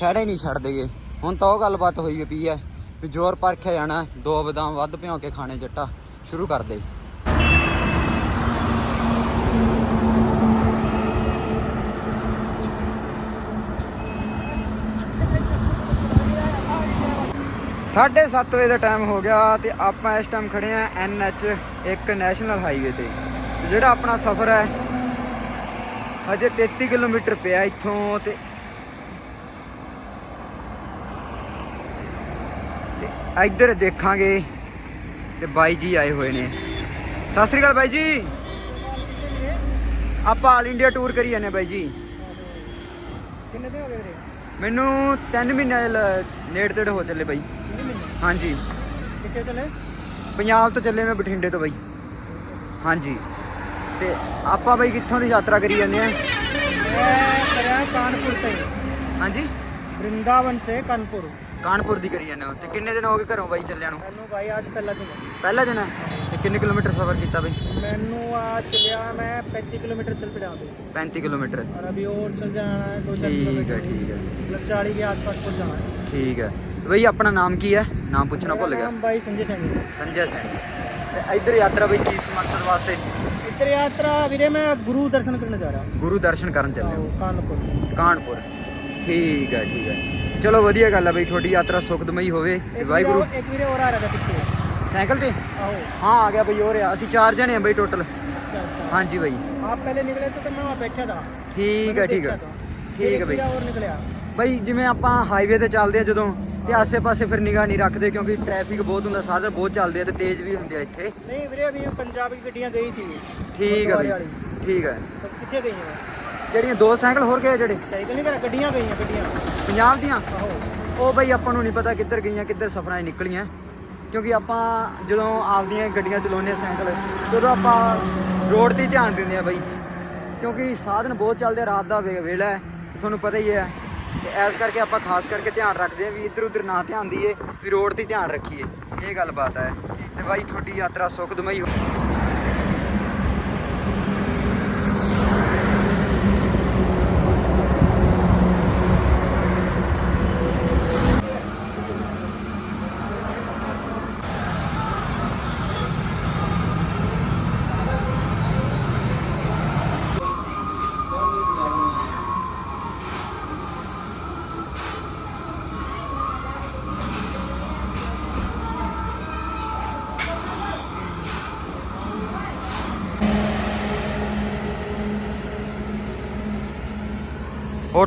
[SPEAKER 2] ਖੜੇ ਨਹੀਂ ਛੱਡਦੇਗੇ ਹੁਣ ਤਾਂ ਉਹ ਗੱਲਬਾਤ ਹੋਈ ਪਈ ਹੈ ਵੀ ਜ਼ੋਰ ਪਰਖਿਆ ਜਾਣਾ, ਦੋ ਬਦਾਮ ਵੱਧ ਭਿਉਂ ਕੇ ਖਾਣੇ ਜੱਟਾ, ਸ਼ੁਰੂ ਕਰ ਦੇ। ਸਾਢੇ ਸੱਤ ਵਜੇ ਦਾ ਟਾਈਮ ਹੋ ਗਿਆ ਤੇ ਆਪਾਂ ਇਸ ਟਾਈਮ ਖੜੇ ਆ ਐਨਐਚ ਇੱਕ ਨੈਸ਼ਨਲ ਹਾਈਵੇ ਤੇ। ਜਿਹੜਾ ਆਪਣਾ ਸਫ਼ਰ ਹੈ ਅਜੇ 33 ਕਿਲੋਮੀਟਰ ਪਿਆ ਇੱਥੋਂ ਤੇ ਇੱਧਰ ਦੇਖਾਂਗੇ ਤੇ ਬਾਈ ਜੀ ਆਏ ਹੋਏ ਨੇ। ਸਤਿ ਸ੍ਰੀ ਅਕਾਲ ਬਾਈ ਜੀ। ਆਪਾਂ ਆਲ ਇੰਡੀਆ ਟੂਰ ਕਰੀ ਜਾਂਦੇ ਬਾਈ ਜੀ।
[SPEAKER 3] ਕਿੰਨੇ ਦਿਨ ਹੋ ਗਏ ਵੀਰੇ?
[SPEAKER 2] ਮੈਨੂੰ 3 ਮਹੀਨੇ ਨੇੜੇ ਤੇੜੇ ਹੋ ਚੱਲੇ ਬਾਈ। ਹਾਂਜੀ
[SPEAKER 3] ਕਿੱਥੇ ਚਲੇ
[SPEAKER 2] ਪੰਜਾਬ ਤੋਂ ਚੱਲੇ ਮੈਂ ਬਠਿੰਡੇ ਤੋਂ ਬਾਈ ਹਾਂਜੀ ਤੇ ਆਪਾਂ ਬਾਈ ਕਿੱਥੋਂ ਦੀ ਯਾਤਰਾ ਕਰੀ ਜਾਂਦੇ ਆ
[SPEAKER 3] ਮੈਂ ਕਰਿਆ ਕਾਨਪੁਰ ਸੇ
[SPEAKER 2] ਹਾਂਜੀ
[SPEAKER 3] ਵਰਿੰਦਾਵਨ ਸੇ ਕਾਨਪੁਰ
[SPEAKER 2] ਕਾਨਪੁਰ ਦੀ ਕਰੀ ਜਾਂਦੇ ਹੋ ਤੇ ਕਿੰਨੇ ਦਿਨ ਹੋ ਗਏ ਘਰੋਂ ਬਾਈ ਚੱਲਿਆਂ ਨੂੰ
[SPEAKER 3] ਮੈਨੂੰ ਭਾਈ ਅੱਜ ਪਹਿਲਾ ਦਿਨ
[SPEAKER 2] ਪਹਿਲਾ ਦਿਨ ਹੈ ਤੇ ਕਿੰਨੇ ਕਿਲੋਮੀਟਰ ਸਫ਼ਰ ਕੀਤਾ ਬਾਈ
[SPEAKER 3] ਮੈਨੂੰ आज चलिया मैं 35 किलोमीटर चल पे जाऊँ
[SPEAKER 2] 35 किलोमीटर
[SPEAKER 3] और अभी और चल जाना है दो चार
[SPEAKER 2] ਠੀਕ ਹੈ
[SPEAKER 3] किलोमीटर
[SPEAKER 2] ਠੀਕ ਹੈ
[SPEAKER 3] मतलब चालीस के आसपास पहुंच जाना है
[SPEAKER 2] ਠੀਕ ਹੈ ਤੇ ਬਈ ਆਪਣਾ ਨਾਮ ਕੀ ਹੈ? ਨਾਮ ਪੁੱਛਣਾ ਭੁੱਲ ਗਿਆ।
[SPEAKER 3] ਨਾਮ ਸੰਜੇ ਸੈਣੀ
[SPEAKER 2] ਸੰਜੇ ਸੈਣੀ। ਤੇ ਇੱਧਰ ਯਾਤਰਾ ਬਈ ਕੀ ਮਕਸਦ ਵਾਸਤੇ?
[SPEAKER 3] ਇੱਧਰ ਯਾਤਰਾ ਵੀਰੇ ਮੈਂ ਗੁਰੂ ਦਰਸ਼ਨ ਕਰਨ ਜਾ ਰਿਹਾ।
[SPEAKER 2] ਗੁਰੂ ਦਰਸ਼ਨ ਕਰਨ ਚੱਲੇ ਹੋ?
[SPEAKER 3] ਕਾਨਪੁਰ।
[SPEAKER 2] ਕਾਨਪੁਰ। ਠੀਕ ਹੈ ਠੀਕ ਹੈ। ਚਲੋ ਵਧੀਆ ਗੱਲ ਆ ਬਈ ਤੁਹਾਡੀ ਯਾਤਰਾ ਸੁਖਦਮਈ ਹੋਵੇ। ਵਾਹਿਗੁਰੂ।
[SPEAKER 3] ਇੱਕ ਵੀਰੇ ਹੋਰ ਆ ਰਿਹਾ ਪਿੱਛੇ।
[SPEAKER 2] ਸਾਈਕਲ ਤੇ?
[SPEAKER 3] ਆਹੋ।
[SPEAKER 2] ਹਾਂ ਆ ਗਿਆ ਬਈ ਹੋਰ ਅਸੀਂ ਚਾਰ ਜਣੇ ਆ ਬਈ ਟੋਟਲ। ਹਾਂਜੀ ਬਈ।
[SPEAKER 3] ਆਪ ਪਹਿਲੇ ਨਿਕਲੇ ਤਾਂ ਮੈਂ ਵਾਂ ਬੈਠਿਆ ਦਾ
[SPEAKER 2] ਠੀਕ ਹੈ ਠੀਕ ਹੈ। ਠੀਕ ਹੈ ਬਈ।
[SPEAKER 3] ਹੋਰ ਨਿਕਲਿਆ।
[SPEAKER 2] ਬਈ ਜਿਵੇਂ ਆਪਾਂ ਹਾਈਵੇ ਤੇ ਚੱਲਦੇ ਆ ਜਦੋਂ ਤੇ ਆਸੇ-ਪਾਸੇ ਫਿਰ ਨਿਗਾਹ ਨਹੀਂ ਰੱਖਦੇ ਕਿਉਂਕਿ ਟ੍ਰੈਫਿਕ ਬਹੁਤ ਹੁੰਦਾ ਸਾਧਨ ਬਹੁਤ ਚੱਲਦੇ ਆ ਤੇ ਤੇਜ਼ ਵੀ ਹੁੰਦੇ ਆ ਇੱਥੇ।
[SPEAKER 3] ਨਹੀਂ ਵੀਰੇ ਅਭੀ ਪੰਜਾਬੀ ਗੱਡੀਆਂ ਗਈ ਸੀ।
[SPEAKER 2] ਠੀਕ ਆ
[SPEAKER 3] ਵੀਰੇ
[SPEAKER 2] ਠੀਕ
[SPEAKER 3] ਆ। ਕਿੱਥੇ ਗਈਆਂ?
[SPEAKER 2] ਜਿਹੜੀਆਂ ਦੋ ਸਾਈਕਲ ਹੋਰ ਗਏ ਜਿਹੜੇ?
[SPEAKER 3] ਸਾਈਕਲ ਨਹੀਂ ਕਰ ਗੱਡੀਆਂ ਗਈਆਂ ਗੱਡੀਆਂ।
[SPEAKER 2] ਪੰਜਾਬ ਦੀਆਂ? ਉਹ ਬਈ ਆਪਾਂ ਨੂੰ ਨਹੀਂ ਪਤਾ ਕਿੱਧਰ ਗਈਆਂ ਕਿੱਧਰ ਸਫਰਾਂ 'ਚ ਨਿਕਲੀਆਂ। ਕਿਉਂਕਿ ਆਪਾਂ ਜਦੋਂ ਆਪਦੀਆਂ ਗੱਡੀਆਂ ਚਲਾਉਂਦੇ ਆ ਸਾਈਕਲ ਉਦੋਂ ਆਪਾਂ ਰੋਡ ਤੇ ਧਿਆਨ ਦਿੰਦੇ ਆ ਬਈ। ਕਿਉਂਕਿ ਸਾਧਨ ਬਹੁਤ ਚੱਲਦੇ ਆ, ਰਾਤ ਦਾ ਵੇ- ਵੇਲਾ ਹੈ। ਤੁਹਾਨੂੰ ਪਤਾ ਹੀ ਹੈ ਤੇ ਐਸ ਕਰਕੇ ਆਪਾਂ ਖਾਸ ਕਰਕੇ ਧਿਆਨ ਰੱਖਦੇ ਆ ਵੀ ਇੱਧਰ ਉੱਧਰ ਨਾ ਧਿਆਨ ਦਈਏ, ਵੀ ਰੋਡ ਤੇ ਧਿਆਨ ਰੱਖੀਏ। ਇਹ ਗੱਲਬਾਤ ਹੈ। ਤੇ ਬਾਈ, ਤੁਹਾਡੀ ਯਾਤਰਾ ਸੁਖਦਮਈ ਹੋ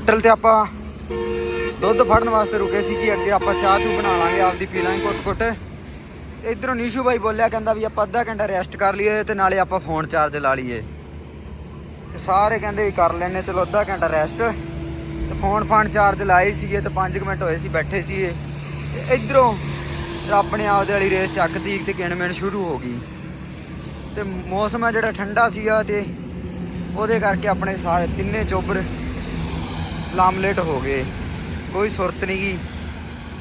[SPEAKER 2] ਹੋਟਲ ਤੇ ਆਪਾਂ ਦੁੱਧ ਫੜਨ ਵਾਸਤੇ ਰੁਕੇ ਸੀ ਕਿ ਅੱਗੇ ਆਪਾਂ ਚਾਹ ਚੂ ਬਣਾ ਲਾਂਗੇ, ਆਪਦੀ ਪੀ ਲਾਂਗੇ ਕੁੱਟ ਕੁੱਟ ਇਧਰੋਂ ਨੀਸ਼ੂ ਬਾਈ ਬੋਲਿਆ, ਕਹਿੰਦਾ ਵੀ ਆਪਾਂ ਅੱਧਾ ਘੰਟਾ ਰੈਸਟ ਕਰ ਲਈਏ ਤੇ ਨਾਲੇ ਆਪਾਂ ਫੋਨ ਚਾਰਜ ਲਾ ਲਈਏ। ਤੇ ਸਾਰੇ ਕਹਿੰਦੇ ਵੀ ਕਰ ਲੈਣੇ ਚਲੋ ਅੱਧਾ ਘੰਟਾ ਰੈਸਟ ਤੇ ਫੋਨ ਫਾਨ ਚਾਰਜ ਲਾਏ ਸੀਗੇ ਤੇ 5 ਮਿੰਟ ਹੋਏ ਸੀ ਬੈਠੇ ਸੀ ਤੇ ਇਧਰੋਂ ਆਪਣੇ ਆਪ ਦੇ ਵਾਲੀ ਰੇਸ ਚੱਕਦੀ ਤੇ ਕਿਣਮਿਣ ਸ਼ੁਰੂ ਹੋ ਗਈ। ਤੇ ਮੌਸਮ ਹੈ ਜਿਹੜਾ ਠੰਡਾ ਸੀਗਾ ਤੇ ਉਹਦੇ ਕਰਕੇ ਆਪਣੇ ਸਾਰੇ ਤਿੰਨੇ ਚੋਬਰ ਲਾਮਲੇਟ ਹੋ ਗਏ। ਕੋਈ ਸੁਰਤ ਨਹੀਂ ਗਈ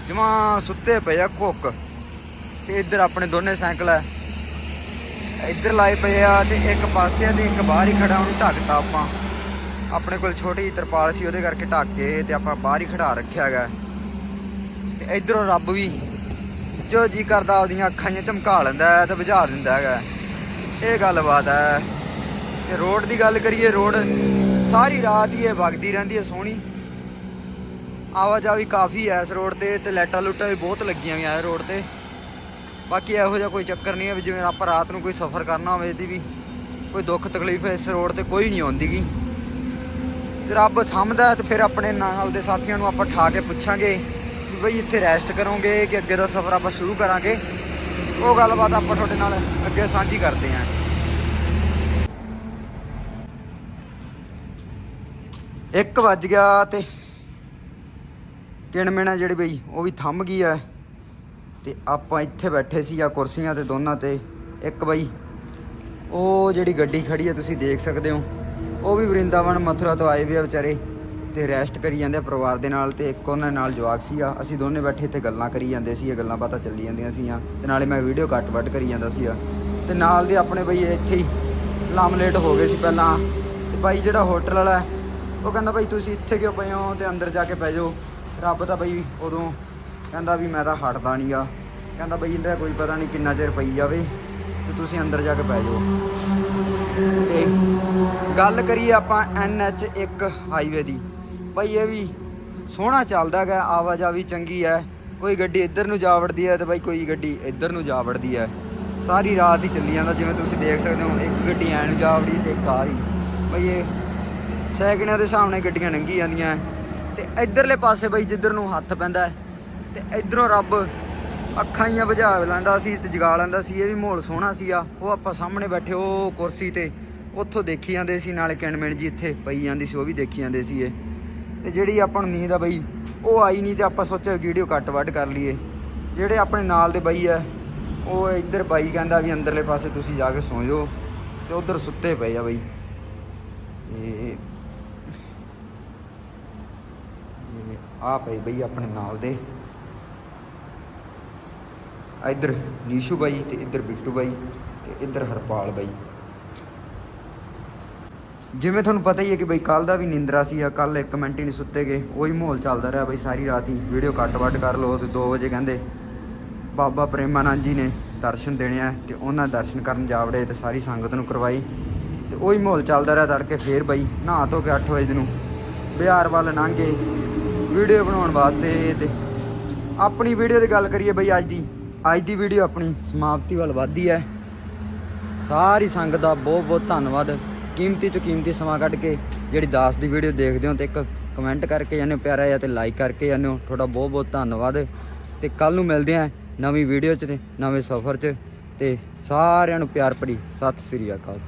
[SPEAKER 2] ਜਮਾ ਸੁੱਤੇ ਪਏ ਆ ਘੁੱਕ। ਤੇ ਇੱਧਰ ਆਪਣੇ ਦੋਨੇ ਸਾਈਕਲ ਆ। ਇੱਧਰ ਲਾਏ ਪਏ ਆ ਤੇ ਇੱਕ ਪਾਸੇ ਆ ਤੇ ਇੱਕ ਬਾਹਰ ਹੀ ਖੜਾ, ਉਹਨੂੰ ਢੱਕਤਾ ਆਪਾਂ। ਆਪਣੇ ਕੋਲ ਛੋਟੀ ਜਿਹੀ ਤਰਪਾਲ ਸੀ, ਉਹਦੇ ਕਰਕੇ ਢੱਕ ਕੇ ਤੇ ਆਪਾਂ ਬਾਹਰ ਹੀ ਖੜਾ ਰੱਖਿਆ ਹੈਗਾ। ਤੇ ਇੱਧਰੋਂ ਰੱਬ ਵੀ ਜੋ ਜੀ ਕਰਦਾ, ਉਹਦੀਆਂ ਅੱਖਾਂ 'ਚ ਧਮਕਾ ਲੈਂਦਾ ਹੈ ਤੇ ਬੁਝਾ ਦਿੰਦਾ ਹੈਗਾ। ਇਹ ਗੱਲਬਾਤ ਹੈ। ਤੇ ਰੋਡ ਦੀ ਗੱਲ ਕਰੀਏ, ਰੋਡ ਸਾਰੀ ਰਾਤ ਹੀ ਇਹ ਵਗਦੀ ਰਹਿੰਦੀ ਹੈ ਸੋਹਣੀ। ਆਵਾਜਾਈ ਕਾਫੀ ਹੈ ਇਸ ਰੋਡ ਤੇ ਤੇ ਲੈਟਾ ਲੁੱਟਾ ਵੀ ਬਹੁਤ ਲੱਗੀਆਂ ਹੋਈਆਂ ਇਸ ਰੋਡ ਤੇ। ਬਾਕੀ ਇਹੋ ਜਿਹਾ ਕੋਈ ਚੱਕਰ ਨਹੀਂ ਹੈ ਵੀ ਜਿਵੇਂ ਆਪਾਂ ਰਾਤ ਨੂੰ ਕੋਈ ਸਫ਼ਰ ਕਰਨਾ ਹੋਵੇ ਇਹਦੀ ਵੀ ਕੋਈ ਦੁੱਖ ਤਕਲੀਫ ਇਸ ਰੋਡ ਤੇ ਕੋਈ ਨਹੀਂ ਆਉਂਦੀ ਗੀ ਜੇ ਰੱਬ ਥੰਮਦਾ ਤੇ ਫਿਰ ਆਪਣੇ ਨਾਲ ਦੇ ਸਾਥੀਆਂ ਨੂੰ ਆਪਾਂ ਠਾ ਕੇ ਪੁੱਛਾਂਗੇ ਵੀ ਬਈ ਇੱਥੇ ਰੈਸਟ ਕਰੋਗੇ ਕਿ ਅੱਗੇ ਦਾ ਸਫ਼ਰ ਆਪਾਂ ਸ਼ੁਰੂ ਕਰਾਂਗੇ। ਉਹ ਗੱਲਬਾਤ ਆਪਾਂ ਤੁਹਾਡੇ ਨਾਲ ਅੱਗੇ ਸਾਂਝੀ ਕਰਦੇ ਹਾਂ। ਇੱਕ ਵੱਜ ਗਿਆ ਤੇ ਕਿਣਮਿਣਾ ਜਿਹੜੀ ਬਈ, ਉਹ ਵੀ ਥੰਮ ਗਈ ਆ। ਤੇ ਆਪਾਂ ਇੱਥੇ ਬੈਠੇ ਸੀ ਆ ਕੁਰਸੀਆਂ ਤੇ ਦੋਨਾਂ ਤੇ। ਇੱਕ ਬਈ, ਉਹ ਜਿਹੜੀ ਗੱਡੀ ਖੜੀ ਆ, ਤੁਸੀਂ ਦੇਖ ਸਕਦੇ ਹੋ। ਉਹ ਵੀ ਵਰਿੰਦਾਵਨ ਮਥੁਰਾ ਤੋਂ ਆਏ ਵੀ ਆ ਵਿਚਾਰੇ ਤੇ ਰੈਸਟ ਕਰੀ ਜਾਂਦੇ ਆ ਪਰਿਵਾਰ ਦੇ ਨਾਲ ਤੇ ਇੱਕ ਉਹਨਾਂ ਨਾਲ ਜਵਾਕ ਸੀ ਆ। ਅਸੀਂ ਦੋਨੇ ਬੈਠੇ ਇੱਥੇ ਗੱਲਾਂ ਕਰੀ ਜਾਂਦੇ ਸੀ, ਇਹ ਗੱਲਾਂ ਬਾਤਾਂ ਚੱਲੀ ਜਾਂਦੀਆਂ ਸੀ ਆ। ਤੇ ਨਾਲੇ ਮੈਂ ਵੀਡੀਓ ਕੱਟ ਵੱਟ ਕਰੀ ਜਾਂਦਾ ਸੀ ਆ। ਤੇ ਨਾਲ ਦੇ ਆਪਣੇ ਬਈ ਇੱਥੇ ਹੀ ਲਾਮਲੇਟ ਹੋ ਗਏ ਸੀ ਪਹਿਲਾਂ। ਤੇ ਬਾਈ ਜਿਹੜਾ ਹੋਟਲ ਵਾਲਾ ਉਹ ਕਹਿੰਦਾ ਬਾਈ ਤੁਸੀਂ ਇੱਥੇ ਕਿਉਂ ਪਏ ਹੋ ਤੇ ਅੰਦਰ ਜਾ ਕੇ ਪੈ ਜਾਓ। ਰੱਬ ਤਾਂ ਬਈ ਉਦੋਂ ਕਹਿੰਦਾ ਵੀ ਮੈਂ ਤਾਂ ਹਟਦਾ ਨਹੀਂ ਆ ਕਹਿੰਦਾ ਬਈ ਇਹਦਾ ਕੋਈ ਪਤਾ ਨਹੀਂ ਕਿੰਨਾ ਚਿਰ ਪਈ ਜਾਵੇ ਤੇ ਤੁਸੀਂ ਅੰਦਰ ਜਾ ਕੇ ਪੈ ਜਾਓ। ਤੇ ਗੱਲ ਕਰੀਏ ਆਪਾਂ NH1 ਹਾਈਵੇ ਦੀ। ਬਈ ਇਹ ਵੀ ਸੋਹਣਾ ਚੱਲਦਾ ਹੈਗਾ, ਆਵਾਜਾਈ ਚੰਗੀ ਹੈ। ਕੋਈ ਗੱਡੀ ਇੱਧਰ ਨੂੰ ਜਾ ਵੜਦੀ ਹੈ ਤੇ ਬਈ ਕੋਈ ਗੱਡੀ ਇੱਧਰ ਨੂੰ ਜਾ ਵੜਦੀ ਹੈ। ਸਾਰੀ ਰਾਤ ਹੀ ਚੱਲੀ ਜਾਂਦਾ, ਜਿਵੇਂ ਤੁਸੀਂ ਦੇਖ ਸਕਦੇ ਹੋ, ਇੱਕ ਗੱਡੀ ਐਂ ਨੂੰ ਜਾ ਵੜੀ ਤੇ ਇੱਕ ਆ ਰਹੀ ਬਈ ਇਹ ਸੈਕਿੰਡਾਂ ਦੇ ਹਿਸਾਬ ਨਾਲ ਗੱਡੀਆਂ ਲੰਘੀ ਜਾਂਦੀਆਂ ਤੇ ਇਧਰਲੇ ਪਾਸੇ ਬਈ ਜਿੱਧਰ ਨੂੰ ਹੱਥ ਪੈਂਦਾ ਹੈ, ਤੇ ਇਧਰੋਂ ਰੱਬ ਅੱਖਾਂ ਹੀ ਬੁਝਾ ਲੈਂਦਾ ਸੀ ਤੇ ਜਗਾ ਲੈਂਦਾ ਸੀ ਇਹ ਵੀ ਮਾਹੌਲ ਸੋਹਣਾ ਸੀਗਾ। ਉਹ ਆਪਾਂ ਸਾਹਮਣੇ ਬੈਠੇ ਉਹ ਕੁਰਸੀ ਤੇ ਉੱਥੋਂ ਦੇਖੀ ਜਾਂਦੇ ਸੀ ਨਾਲੇ ਕਿਣਮਿਣ ਜੀ ਇੱਥੇ ਪਈ ਜਾਂਦੀ ਸੀ ਉਹ ਵੀ ਦੇਖੀ ਜਾਂਦੇ ਸੀ ਇਹ। ਤੇ ਜਿਹੜੀ ਆਪਾਂ ਨੂੰ ਨੀਂਦ ਆ ਬਈ ਉਹ ਆਈ ਨਹੀਂ ਤੇ ਆਪਾਂ ਸੋਚਿਆ ਵੀਡੀਓ ਕੱਟ ਵੱਟ ਕਰ ਲਈਏ। ਜਿਹੜੇ ਆਪਣੇ ਨਾਲ ਦੇ ਬਈ ਆ ਉਹ ਇੱਧਰ ਬਾਈ ਕਹਿੰਦਾ ਵੀ ਅੰਦਰਲੇ ਪਾਸੇ ਤੁਸੀਂ ਜਾ ਕੇ ਸੌਂ ਜਾਓ ਤੇ ਉਧਰ ਸੁੱਤੇ ਪਏ ਆ ਬਈ। ਇਹ ਆ ਭਾਈ ਬਈ ਆਪਣੇ ਨਾਲ ਦੇ। ਇੱਧਰ ਨੀਸ਼ੂ ਬਾਈ ਤੇ ਇੱਧਰ ਬਿੱਟੂ ਬਾਈ ਤੇ ਇੱਧਰ ਹਰਪਾਲ ਬਾਈ। ਜਿਵੇਂ ਤੁਹਾਨੂੰ ਪਤਾ ਹੀ ਹੈ ਕਿ ਬਈ ਕੱਲ ਦਾ ਵੀ ਨਿੰਦਰਾ ਸੀ ਆ ਕੱਲ ਇੱਕ ਮਿੰਟ ਹੀ ਨਹੀਂ ਸੁੱਤੇ ਗਏ। ਉਹੀ ਮਾਹੌਲ ਚੱਲਦਾ ਰਿਹਾ ਬਈ ਸਾਰੀ ਰਾਤ ਹੀ। ਵੀਡੀਓ ਕੱਟ ਵੱਟ ਕਰ ਲਓ ਤੇ 2 ਵਜੇ ਕਹਿੰਦੇ, ਬਾਬਾ ਪ੍ਰੇਮਾਨੰਦ ਜੀ ਨੇ ਦਰਸ਼ਨ ਦੇਣੇ ਆ ਤੇ ਉਹਨਾਂ ਦਰਸ਼ਨ ਕਰਨ ਜਾਵੜੇ ਤੇ ਸਾਰੀ ਸੰਗਤ ਨੂੰ ਕਰਵਾਈ। ਤੇ ਉਹੀ ਮਾਹੌਲ ਚੱਲਦਾ ਰਿਹਾ ਤੜਕੇ ਫੇਰ ਬਈ, ਨਹਾ ਧੋ ਕੇ 8 ਵਜੇ ਨੂੰ। ਬਿਹਾਰ ਵੱਲ ਲੰਘੇ ਵੀਡੀਓ ਬਣਾਉਣ ਵਾਸਤੇ ਤੇ ਆਪਣੀ ਵੀਡੀਓ ਦੀ ਗੱਲ ਕਰੀਏ ਬਈ ਅੱਜ ਦੀ ਅੱਜ ਦੀ ਵੀਡੀਓ ਆਪਣੀ ਸਮਾਪਤੀ ਵੱਲ ਵੱਧਦੀ ਹੈ। ਸਾਰੀ ਸੰਗਤ ਦਾ ਬਹੁਤ ਬਹੁਤ ਧੰਨਵਾਦ। ਕੀਮਤੀ ਚੋਂ ਕੀਮਤੀ ਸਮਾਂ ਕੱਢ ਕੇ ਜਿਹੜੀ ਦਾਸ ਦੀ ਵੀਡੀਓ ਦੇਖਦੇ ਹੋ ਤੇ ਇੱਕ ਕਮੈਂਟ ਕਰਕੇ ਜਾਂਦੇ ਹੋ, ਪਿਆਰਾ ਜਿਹਾ ਤੇ ਲਾਈਕ ਕਰਕੇ ਜਾਂਦੇ ਹੋ, ਤੁਹਾਡਾ ਬਹੁਤ ਬਹੁਤ ਧੰਨਵਾਦ। ਤੇ ਕੱਲ ਨੂੰ ਮਿਲਦੇ ਆਂ ਨਵੀਂ ਵੀਡੀਓ 'ਚ ਤੇ ਨਵੇਂ ਸਫ਼ਰ 'ਚ। ਤੇ ਸਾਰਿਆਂ ਨੂੰ ਪਿਆਰ ਭਰੀ ਸਤਿ ਸ੍ਰੀ ਅਕਾਲ।